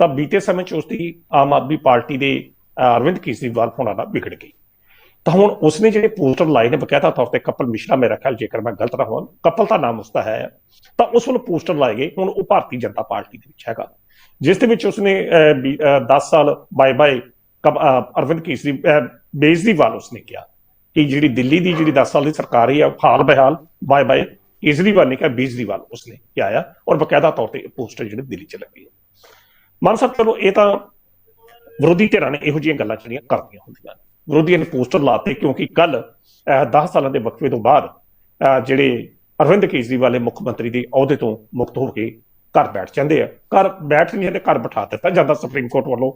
ਤਾਂ ਬੀਤੇ ਸਮੇਂ 'ਚ ਉਸ ਦੀ ਆਮ ਆਦਮੀ ਪਾਰਟੀ ਦੇ ਅਰਵਿੰਦ ਕੇਜਰੀਵਾਲ ਹੋਣਾ ਦਾ ਵਿਗੜ ਗਈ। ਤਾਂ ਹੁਣ ਉਸਨੇ ਜਿਹੜੇ ਪੋਸਟਰ ਲਾਏ ਨੇ, ਬਕਾਇਦਾ ਤੌਰ ਤੇ ਕਪਲ ਮਿਸ਼ਰਾ ਮੇਰਾ ਖਿਆਲ ਜੇਕਰ ਮੈਂ ਗਲਤ ਨਾ ਹੋਵਾਂ, ਕਪਲ ਦਾ ਨਾਮ ਉਸਦਾ ਹੈ। ਤਾਂ ਉਸ ਵੱਲੋਂ ਪੋਸਟਰ ਲਾਏ ਗਏ, ਹੁਣ ਉਹ ਭਾਰਤੀ ਜਨਤਾ ਪਾਰਟੀ ਦੇ ਵਿੱਚ ਹੈਗਾ। ਜਿਸ ਦੇ ਵਿੱਚ ਉਸਨੇ 10 ਸਾਲ ਬਾਏ ਬਾਏ ਅਰਵਿੰਦ ਕੇਜਰੀ ਬੇਜਰੀਵਾਲ ਉਸਨੇ ਕਿਹਾ ਕਿ ਜਿਹੜੀ ਦਿੱਲੀ ਦੀ ਜਿਹੜੀ 10 ਸਾਲ ਦੀ ਸਰਕਾਰ ਹੈ ਹਾਲ ਬਹਾਲ ਬਾਏ ਬਾਏ ਕੇਜਰੀਵਾਲ ਨੇ ਕਿਹਾ, ਬੇਜਰੀਵਾਲ ਉਸਨੇ ਕਿਹਾ ਆ, ਔਰ ਬਕਾਇਦਾ ਤੌਰ ਤੇ ਇਹ ਪੋਸਟਰ ਜਿਹੜੇ ਦਿੱਲੀ ਚ ਲੱਗੇ ਆ। ਮਾਨ ਸਾਹਿਬ, ਚਲੋ ਇਹ ਤਾਂ ਵਿਰੋਧੀ ਧਿਰਾਂ ਨੇ ਇਹੋ ਜਿਹੀਆਂ ਗੱਲਾਂ ਜਿਹੜੀਆਂ ਕਰਦੀਆਂ ਹੁੰਦੀਆਂ ਨੇ। ਵਿਰੋਧੀਆਂ ਨੇ ਪੋਸਟਰ ਲਾਤੇ ਕਿਉਂਕਿ ਕੱਲ 10 ਸਾਲਾਂ ਦੇ ਵਕਫੇ ਤੋਂ ਬਾਅਦ ਜਿਹੜੇ ਅਰਵਿੰਦ ਕੇਜਰੀਵਾਲ ਨੇ ਮੁੱਖ ਮੰਤਰੀ ਦੇ ਅਹੁਦੇ ਤੋਂ ਮੁਕਤ ਹੋ ਕੇ ਘਰ ਬੈਠ ਜਾਂਦੇ ਆ। ਘਰ ਬੈਠ ਨਹੀਂ ਜਾਂਦੇ, ਘਰ ਬਿਠਾ ਦਿੱਤਾ ਜਾਂਦਾ ਸੁਪਰੀਮ ਕੋਰਟ ਵੱਲੋਂ।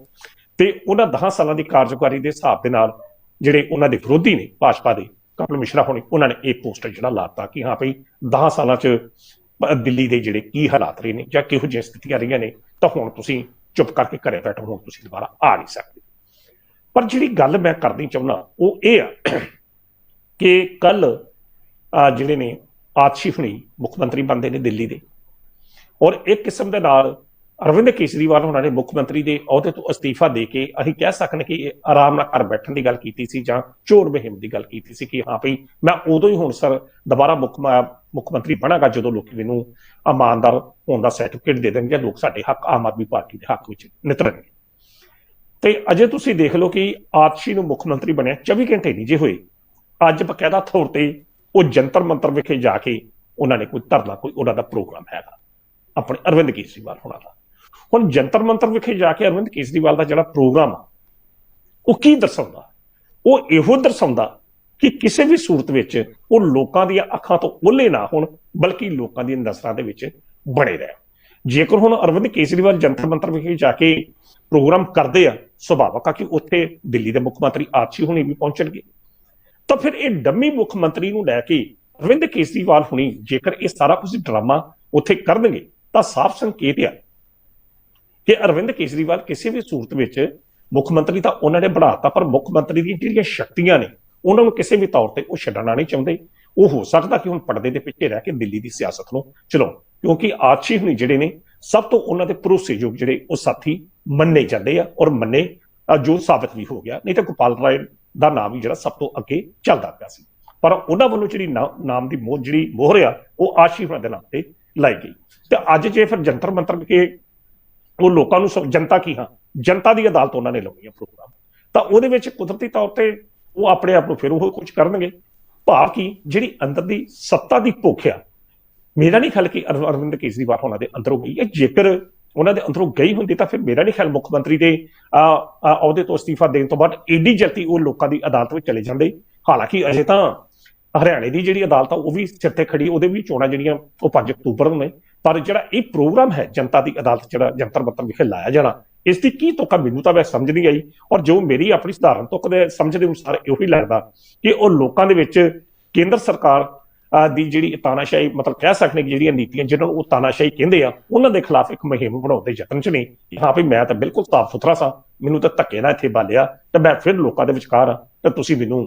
ਤੇ ਉਹਨਾਂ 10 ਸਾਲਾਂ ਦੀ ਕਾਰਜਕਾਰੀ ਦੇ ਹਿਸਾਬ ਦੇ ਨਾਲ ਜਿਹੜੇ ਉਹਨਾਂ ਦੇ ਵਿਰੋਧੀ ਨੇ ਭਾਜਪਾ ਦੇ ਕਪਿਲ ਮਿਸ਼ਰਾ ਹੋਣੀ, ਉਹਨਾਂ ਨੇ ਇਹ ਪੋਸਟਰ ਜਿਹੜਾ ਲਾਤਾ ਕਿ ਹਾਂ ਭਈ 10 ਸਾਲਾਂ 'ਚ ਦਿੱਲੀ ਦੇ ਜਿਹੜੇ ਕੀ ਹਾਲਾਤ ਰਹੇ ਨੇ ਜਾਂ ਕਿਹੋ ਜਿਹੀਆਂ ਸਥਿਤੀਆਂ ਰਹੀਆਂ ਨੇ, ਤਾਂ ਹੁਣ ਤੁਸੀਂ ਚੁੱਪ ਕਰਕੇ ਘਰੇ ਬੈਠੋ, ਹੁਣ ਤੁਸੀਂ ਦੁਬਾਰਾ ਆ ਨਹੀਂ ਸਕਦੇ। ਪਰ ਜਿਹੜੀ ਗੱਲ ਮੈਂ ਕਰਨੀ ਚਾਹੁੰਦਾ, ਉਹ ਇਹ ਆ ਕਿ ਕੱਲ ਜਿਹੜੇ ਨੇ ਆਤਸ਼ੀ ਹੁਣੀ ਮੁੱਖ ਮੰਤਰੀ ਬਣਦੇ ਨੇ ਦਿੱਲੀ ਦੇ। ਔਰ ਇੱਕ ਕਿਸਮ ਦੇ ਨਾਲ ਅਰਵਿੰਦ ਕੇਜਰੀਵਾਲ ਹੋਣਾ ਨੇ ਮੁੱਖ ਮੰਤਰੀ ਦੇ ਅਹੁਦੇ ਤੋਂ ਅਸਤੀਫਾ ਦੇ ਕੇ ਅਸੀਂ ਕਹਿ ਸਕਦੇ ਕਿ ਇਹ ਆਰਾਮ ਨਾਲ ਘਰ ਬੈਠਣ ਦੀ ਗੱਲ ਕੀਤੀ ਸੀ ਜਾਂ ਚੋਰ ਮੁਹਿੰਮ ਦੀ ਗੱਲ ਕੀਤੀ ਸੀ ਕਿ ਹਾਂ ਭਈ ਮੈਂ ਉਦੋਂ ਹੀ ਹੁਣ ਸਰ ਦੁਬਾਰਾ ਮੁੱਖ ਮੁੱਖ ਮੰਤਰੀ ਬਣਾਂਗਾ ਜਦੋਂ ਲੋਕ ਮੈਨੂੰ ਇਮਾਨਦਾਰ ਹੋਣ ਦਾ ਸਰਟੀਫਿਕੇਟ ਦੇ ਦੇਣਗੇ ਲੋਕ ਸਾਡੇ ਹੱਕ, ਆਮ ਆਦਮੀ ਪਾਰਟੀ ਦੇ ਹੱਕ ਵਿੱਚ ਨਿਤਰਨਗੇ। ਤੇ ਅਜੇ ਤੁਸੀਂ ਦੇਖ ਲਓ ਕਿ ਆਤਸ਼ੀ ਨੂੰ ਮੁੱਖ ਮੰਤਰੀ ਬਣਿਆ 24 ਘੰਟੇ ਨਹੀਂ ਜੇ ਹੋਏ। ਅੱਜ ਬਕਾਇਦਾ ਤੌਰ ਤੇ ਉਹ ਜੰਤਰ ਮੰਤਰ ਵਿਖੇ ਜਾ ਕੇ ਉਹਨਾਂ ਨੇ ਕੋਈ ਧਰਨਾ, ਕੋਈ ਉਹਨਾਂ ਦਾ ਪ੍ਰੋਗਰਾਮ ਹੈਗਾ। ਆਪਣੇ ਅਰਵਿੰਦ ਕੇਜਰੀਵਾਲ ਹੋਣਾ ਦਾ। ਹੁਣ ਜੰਤਰ ਮੰਤਰ ਵਿਖੇ ਜਾ ਕੇ ਅਰਵਿੰਦ ਕੇਜਰੀਵਾਲ ਦਾ ਜਿਹੜਾ ਪ੍ਰੋਗਰਾਮ ਆ, ਉਹ ਕੀ ਦਰਸਾਉਂਦਾ? ਉਹ ਇਹੋ ਦਰਸਾਉਂਦਾ ਕਿ ਕਿਸੇ ਵੀ ਸੂਰਤ ਵਿੱਚ ਉਹ ਲੋਕਾਂ ਦੀਆਂ ਅੱਖਾਂ ਤੋਂ ਓਲੇ ਨਾ ਹੋਣ, ਬਲਕਿ ਲੋਕਾਂ ਦੀਆਂ ਨਜ਼ਰਾਂ ਦੇ ਵਿੱਚ ਬਣੇ ਰਹਿਣ। ਜੇਕਰ ਹੁਣ ਅਰਵਿੰਦ ਕੇਜਰੀਵਾਲ ਜੰਤਰ ਮੰਤਰ ਵਿਖੇ ਜਾ ਕੇ ਪ੍ਰੋਗਰਾਮ ਕਰਦੇ ਆ, ਸੁਭਾਵਕ ਆ ਕਿ ਉੱਥੇ ਦਿੱਲੀ ਦੇ ਮੁੱਖ ਮੰਤਰੀ ਆਤਸ਼ੀ ਹੁਣੀ ਵੀ ਪਹੁੰਚਣਗੇ, ਤਾਂ ਫਿਰ ਇਹ ਡੰਮੀ ਮੁੱਖ ਮੰਤਰੀ ਨੂੰ ਲੈ ਕੇ ਅਰਵਿੰਦ ਕੇਜਰੀਵਾਲ ਹੁਣੀ ਜੇਕਰ ਇਹ ਸਾਰਾ ਕੁਝ ਡਰਾਮਾ ਉੱਥੇ ਕਰਨਗੇ, ਤਾਂ ਸਾਫ਼ ਸੰਕੇਤ ਆ ਕਿ ਅਰਵਿੰਦ ਕੇਜਰੀਵਾਲ ਕਿਸੇ ਵੀ ਸੂਰਤ ਵਿੱਚ ਮੁੱਖ ਮੰਤਰੀ ਤਾਂ ਉਹਨਾਂ ਨੇ ਬਣਾਤਾ, ਪਰ ਮੁੱਖ ਮੰਤਰੀ ਦੀਆਂ ਜਿਹੜੀਆਂ ਸ਼ਕਤੀਆਂ ਨੇ, ਉਹਨਾਂ ਨੂੰ ਕਿਸੇ ਵੀ ਤੌਰ ਤੇ ਉਹ ਛੱਡਣਾ ਨਹੀਂ ਚਾਹੁੰਦੇ। ਉਹ ਹੋ ਸਕਦਾ ਕਿ ਹੁਣ ਪਰਦੇ ਦੇ ਪਿੱਛੇ ਰਹਿ ਕੇ ਦਿੱਲੀ ਦੀ ਸਿਆਸਤ ਨੂੰ ਚਲਾਉਣ, ਕਿਉਂਕਿ ਆਛੀ ਹੁਣੀ ਜਿਹੜੇ ਨੇ, ਸਭ ਤੋਂ ਉਹਨਾਂ ਦੇ ਭਰੋਸੇਯੋਗ ਜਿਹੜੇ ਉਹ ਸਾਥੀ ਮੰਨੇ ਜਾਂਦੇ ਆ ਔਰ ਮੰਨੇ ਜੋ ਸਾਬਤ ਵੀ ਹੋ ਗਿਆ, ਨਹੀਂ ਤਾਂ ਗੋਪਾਲ ਰਾਏ ਦਾ ਨਾਮ ਵੀ ਜਿਹੜਾ ਸਭ ਤੋਂ ਅੱਗੇ ਚੱਲਦਾ ਪਿਆ ਸੀ। ਪਰ ਉਹਨਾਂ ਵੱਲੋਂ ਜਿਹੜੀ ਨਾ- ਨਾਮ ਦੀ ਮੋਹ, ਜਿਹੜੀ ਮੋਹਰ ਆ ਉਹ ਆਸ਼ੀ ਹੁਣਾਂ ਦੇ ਨਾਮ ਤੇ ਲਾਈ ਗਈ। ਤੇ ਅੱਜ ਜੇ ਫਿਰ ਜੰਤਰ ਮੰਤਰ ਕੇ ਉਹ ਲੋਕਾਂ ਨੂੰ ਸਭ- ਜਨਤਾ ਕੀ ਹਾਂ? ਜਨਤਾ ਦੀ ਅਦਾਲਤ ਉਹਨਾਂ ਨੇ ਲਾਉਣੀ ਹੈ ਪ੍ਰੋਗਰਾਮ ਤਾਂ ਉਹਦੇ ਵਿੱਚ ਕੁਦਰਤੀ ਤੌਰ ਤੇ ਉਹ ਆਪਣੇ ਆਪ ਨੂੰ ਫਿਰ ਉਹ ਕੁਝ ਕਰਨਗੇ। ਭਾਵ ਕਿ ਜਿਹੜੀ ਅੰਦਰ ਦੀ ਸੱਤਾ ਦੀ ਭੁੱਖ ਆ, ਮੇਰਾ ਨਹੀਂ ਖਿਆਲ ਕਿ ਅਰਵਿੰਦ ਕੇਜਰੀਵਾਲ ਉਹਨਾਂ ਦੇ ਅੰਦਰੋਂ ਗਈ ਹੈ। ਜੇਕਰ ਉਹਨਾਂ ਦੇ ਅੰਦਰੋਂ ਗਈ ਹੁੰਦੀ ਤਾਂ ਫਿਰ ਮੇਰਾ ਨਹੀਂ ਖਿਆਲ ਮੁੱਖ ਮੰਤਰੀ ਦੇ, ਆ ਅਹੁਦੇ ਤੋਂ ਅਸਤੀਫਾ ਦੇਣ ਤੋਂ ਬਾਅਦ ਏਡੀ ਜਲਦੀ ਉਹ ਲੋਕਾਂ ਦੀ ਅਦਾਲਤ ਵਿੱਚ ਚਲੇ ਜਾਂਦੇ। ਹਾਲਾਂਕਿ ਅਜੇ ਤਾਂ ਹਰਿਆਣੇ ਦੀ ਜਿਹੜੀ ਅਦਾਲਤ ਆ, ਉਹ ਵੀ ਸਿਰ ਤੇ ਖੜੀ, ਉਹਦੇ ਵੀ ਚੋਣਾਂ ਜਿਹੜੀਆਂ ਉਹ 5 ਅਕਤੂਬਰ ਨੂੰ ਨੇ। ਪਰ ਜਿਹੜਾ ਇਹ ਪ੍ਰੋਗਰਾਮ ਹੈ ਜਨਤਾ ਦੀ ਅਦਾਲਤ ਜਿਹੜਾ ਜੰਤਰ ਮੰਤਰ ਵਿਖੇ ਲਾਇਆ ਜਾਣਾ ਇਸ ਦੀ ਕੀ ਤੁਕਾ ਮੈਨੂੰ ਤਾਂ ਮੈਂ ਸਮਝ ਨਹੀਂ ਆਈ ਔਰ ਜੋ ਮੇਰੀ ਆਪਣੀ ਸਧਾਰਨ ਤੁਕ ਦੇ ਸਮਝ ਦੇ ਅਨੁਸਾਰ ਇਹੋ ਹੀ ਲੱਗਦਾ ਕਿ ਉਹ ਲੋਕਾਂ ਦੇ ਵਿੱਚ ਕੇਂਦਰ ਸਰਕਾਰ ਅਹ, ਦੀ ਜਿਹੜੀ ਤਾਨਾਸ਼ਾਹੀ ਮਤਲਬ ਕਹਿ ਸਕਦੇ ਕਿ ਜਿਹੜੀਆਂ ਨੀਤੀਆਂ ਜਿਹਨਾਂ ਨੂੰ ਉਹ ਤਾਨਾਸ਼ਾਹੀ ਕਹਿੰਦੇ ਆ ਉਹਨਾਂ ਦੇ ਖਿਲਾਫ ਇੱਕ ਮੁਹਿੰਮ ਬਣਾਉਣ ਦੇ ਯਤਨ ਚ ਨੇ। ਹਾਂ ਵੀ ਮੈਂ ਤਾਂ ਬਿਲਕੁਲ ਸਾਫ਼ ਸੁਥਰਾ ਸਾਂ ਮੈਨੂੰ ਤਾਂ ਧੱਕੇ ਨਾਲ ਇੱਥੇ ਬਾਲਿਆ ਤੇ ਮੈਂ ਫਿਰ ਲੋਕਾਂ ਦੇ ਵਿਚਕਾਰ ਆ ਤੇ ਤੁਸੀਂ ਮੈਨੂੰ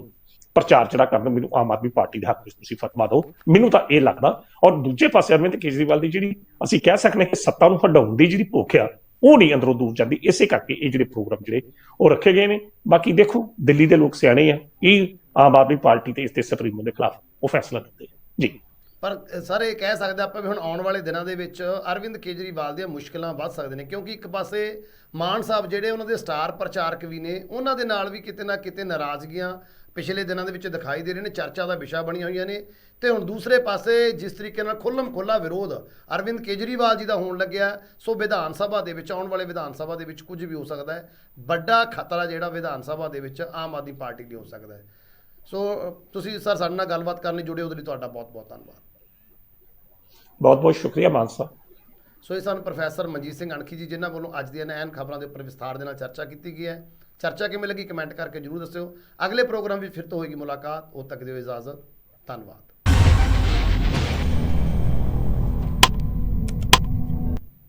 ਪ੍ਰਚਾਰ ਜਿਹੜਾ ਕਰਨ ਮੈਨੂੰ ਆਮ ਆਦਮੀ ਪਾਰਟੀ ਦੇ ਹੱਕ ਵਿੱਚ ਤੁਸੀਂ ਫਤਵਾ ਦਿਓ। ਮੈਨੂੰ ਤਾਂ ਇਹ ਲੱਗਦਾ, ਔਰ ਦੂਜੇ ਪਾਸੇ ਅਰਵਿੰਦ ਕੇਜਰੀਵਾਲ ਦੀ ਜਿਹੜੀ ਅਸੀਂ ਕਹਿ ਸਕਦੇ ਹਾਂ ਸੱਤਾ ਨੂੰ ਹਟਾਉਣ ਦੀ ਜਿਹੜੀ ਭੁੱਖ ਆ, ਉਹ ਨਹੀਂ ਅੰਦਰੋਂ ਦੂਰ ਜਾਂਦੀ। ਇਸੇ ਕਰਕੇ ਇਹ ਜਿਹੜੇ ਪ੍ਰੋਗਰਾਮ ਜਿਹੜੇ ਉਹ ਰੱਖੇ ਗਏ ਨੇ। ਬਾਕੀ ਦੇਖੋ, ਦਿੱਲੀ ਦੇ ਲੋਕ ਸਿਆਣੇ ਆ, ਇਹ ਆਮ ਆਦਮੀ ਪਾਰਟੀ ਤੇ ਇਸ ਤੇ ਸੁਪਰੀਮੋ ਦੇ ਖਿਲਾਫ ਉਹ ਫੈਸਲਾ ਦਿੰਦੇ ਜੀ। ਪਰ ਸਰ, ਇਹ ਕਹਿ ਸਕਦੇ ਆਪਾਂ ਵੀ ਹੁਣ ਆਉਣ ਵਾਲੇ ਦਿਨਾਂ ਦੇ ਵਿੱਚ ਅਰਵਿੰਦ ਕੇਜਰੀਵਾਲ ਦੀਆਂ ਮੁਸ਼ਕਲਾਂ ਵੱਧ ਸਕਦੇ ਨੇ, ਕਿਉਂਕਿ ਇੱਕ ਪਾਸੇ ਮਾਨ ਸਾਹਿਬ ਜਿਹੜੇ ਉਹਨਾਂ ਦੇ ਸਟਾਰ ਪ੍ਰਚਾਰਕ ਵੀ ਨੇ, ਉਹਨਾਂ ਦੇ ਨਾਲ ਵੀ ਕਿਤੇ ਨਾ ਕਿਤੇ ਨਾਰਾਜ਼ਗੀਆਂ ਪਿਛਲੇ ਦਿਨਾਂ ਦੇ ਵਿੱਚ ਦਿਖਾਈ ਦੇ ਰਹੇ ਨੇ, ਚਰਚਾ ਦਾ ਵਿਸ਼ਾ ਬਣੀਆਂ ਹੋਈਆਂ ਨੇ। ਤੇ ਹੁਣ ਦੂਸਰੇ ਪਾਸੇ ਜਿਸ ਤਰੀਕੇ ਨਾਲ ਖੁੱਲਮ ਖੁੱਲਾ ਵਿਰੋਧ ਅਰਵਿੰਦ ਕੇਜਰੀਵਾਲ ਜੀ ਦਾ ਹੋਣ ਲੱਗਿਆ, ਸੋ ਵਿਧਾਨ ਸਭਾ ਦੇ ਵਿੱਚ, ਆਉਣ ਵਾਲੇ ਵਿਧਾਨ ਸਭਾ ਦੇ ਵਿੱਚ ਕੁਝ ਵੀ ਹੋ ਸਕਦਾ ਹੈ। ਵੱਡਾ ਖਤਰਾ ਜਿਹੜਾ ਵਿਧਾਨ ਸਭਾ ਦੇ ਵਿੱਚ ਆਮ ਆਦਮੀ ਪਾਰਟੀ ਲਈ ਹੋ ਸਕਦਾ ਹੈ। ਸੋ, ਤੁਸੀਂ ਸਰ ਸਾਡੇ ਨਾਲ ਗੱਲਬਾਤ ਕਰਨ ਲਈ ਜੁੜੇ ਉਹਦੇ ਲਈ ਤੁਹਾਡਾ ਬਹੁਤ ਬਹੁਤ ਧੰਨਵਾਦ। ਬਹੁਤ ਬਹੁਤ ਸ਼ੁਕਰੀਆ ਮਾਨ ਸਾਹਿਬ। ਸੋ ਇਹ ਸਨ ਪ੍ਰੋਫੈਸਰ ਮਨਜੀਤ ਸਿੰਘ ਅਣਖੀ ਜੀ ਜਿਨ੍ਹਾਂ ਵੱਲੋਂ ਅੱਜ ਦੀਆਂ ਐਨ ਖਬਰਾਂ ਦੇ ਉੱਪਰ ਵਿਸਥਾਰ ਦੇ ਨਾਲ ਚਰਚਾ ਕੀਤੀ ਗਈ ਹੈ। ਚਰਚਾ ਕਿਵੇਂ ਲੱਗੀ? ਕਮੈਂਟ ਕਰਕੇ ਜਰੂਰ ਦੱਸਿਓ। ਅਗਲੇ ਪ੍ਰੋਗਰਾਮ ਵਿੱਚ ਫਿਰ ਤੋਂ ਹੋਏਗੀ ਮੁਲਾਕਾਤ। ਉਦੋਂ ਤੱਕ ਦਿਓ ਇਜਾਜ਼ਤ। ਧੰਨਵਾਦ।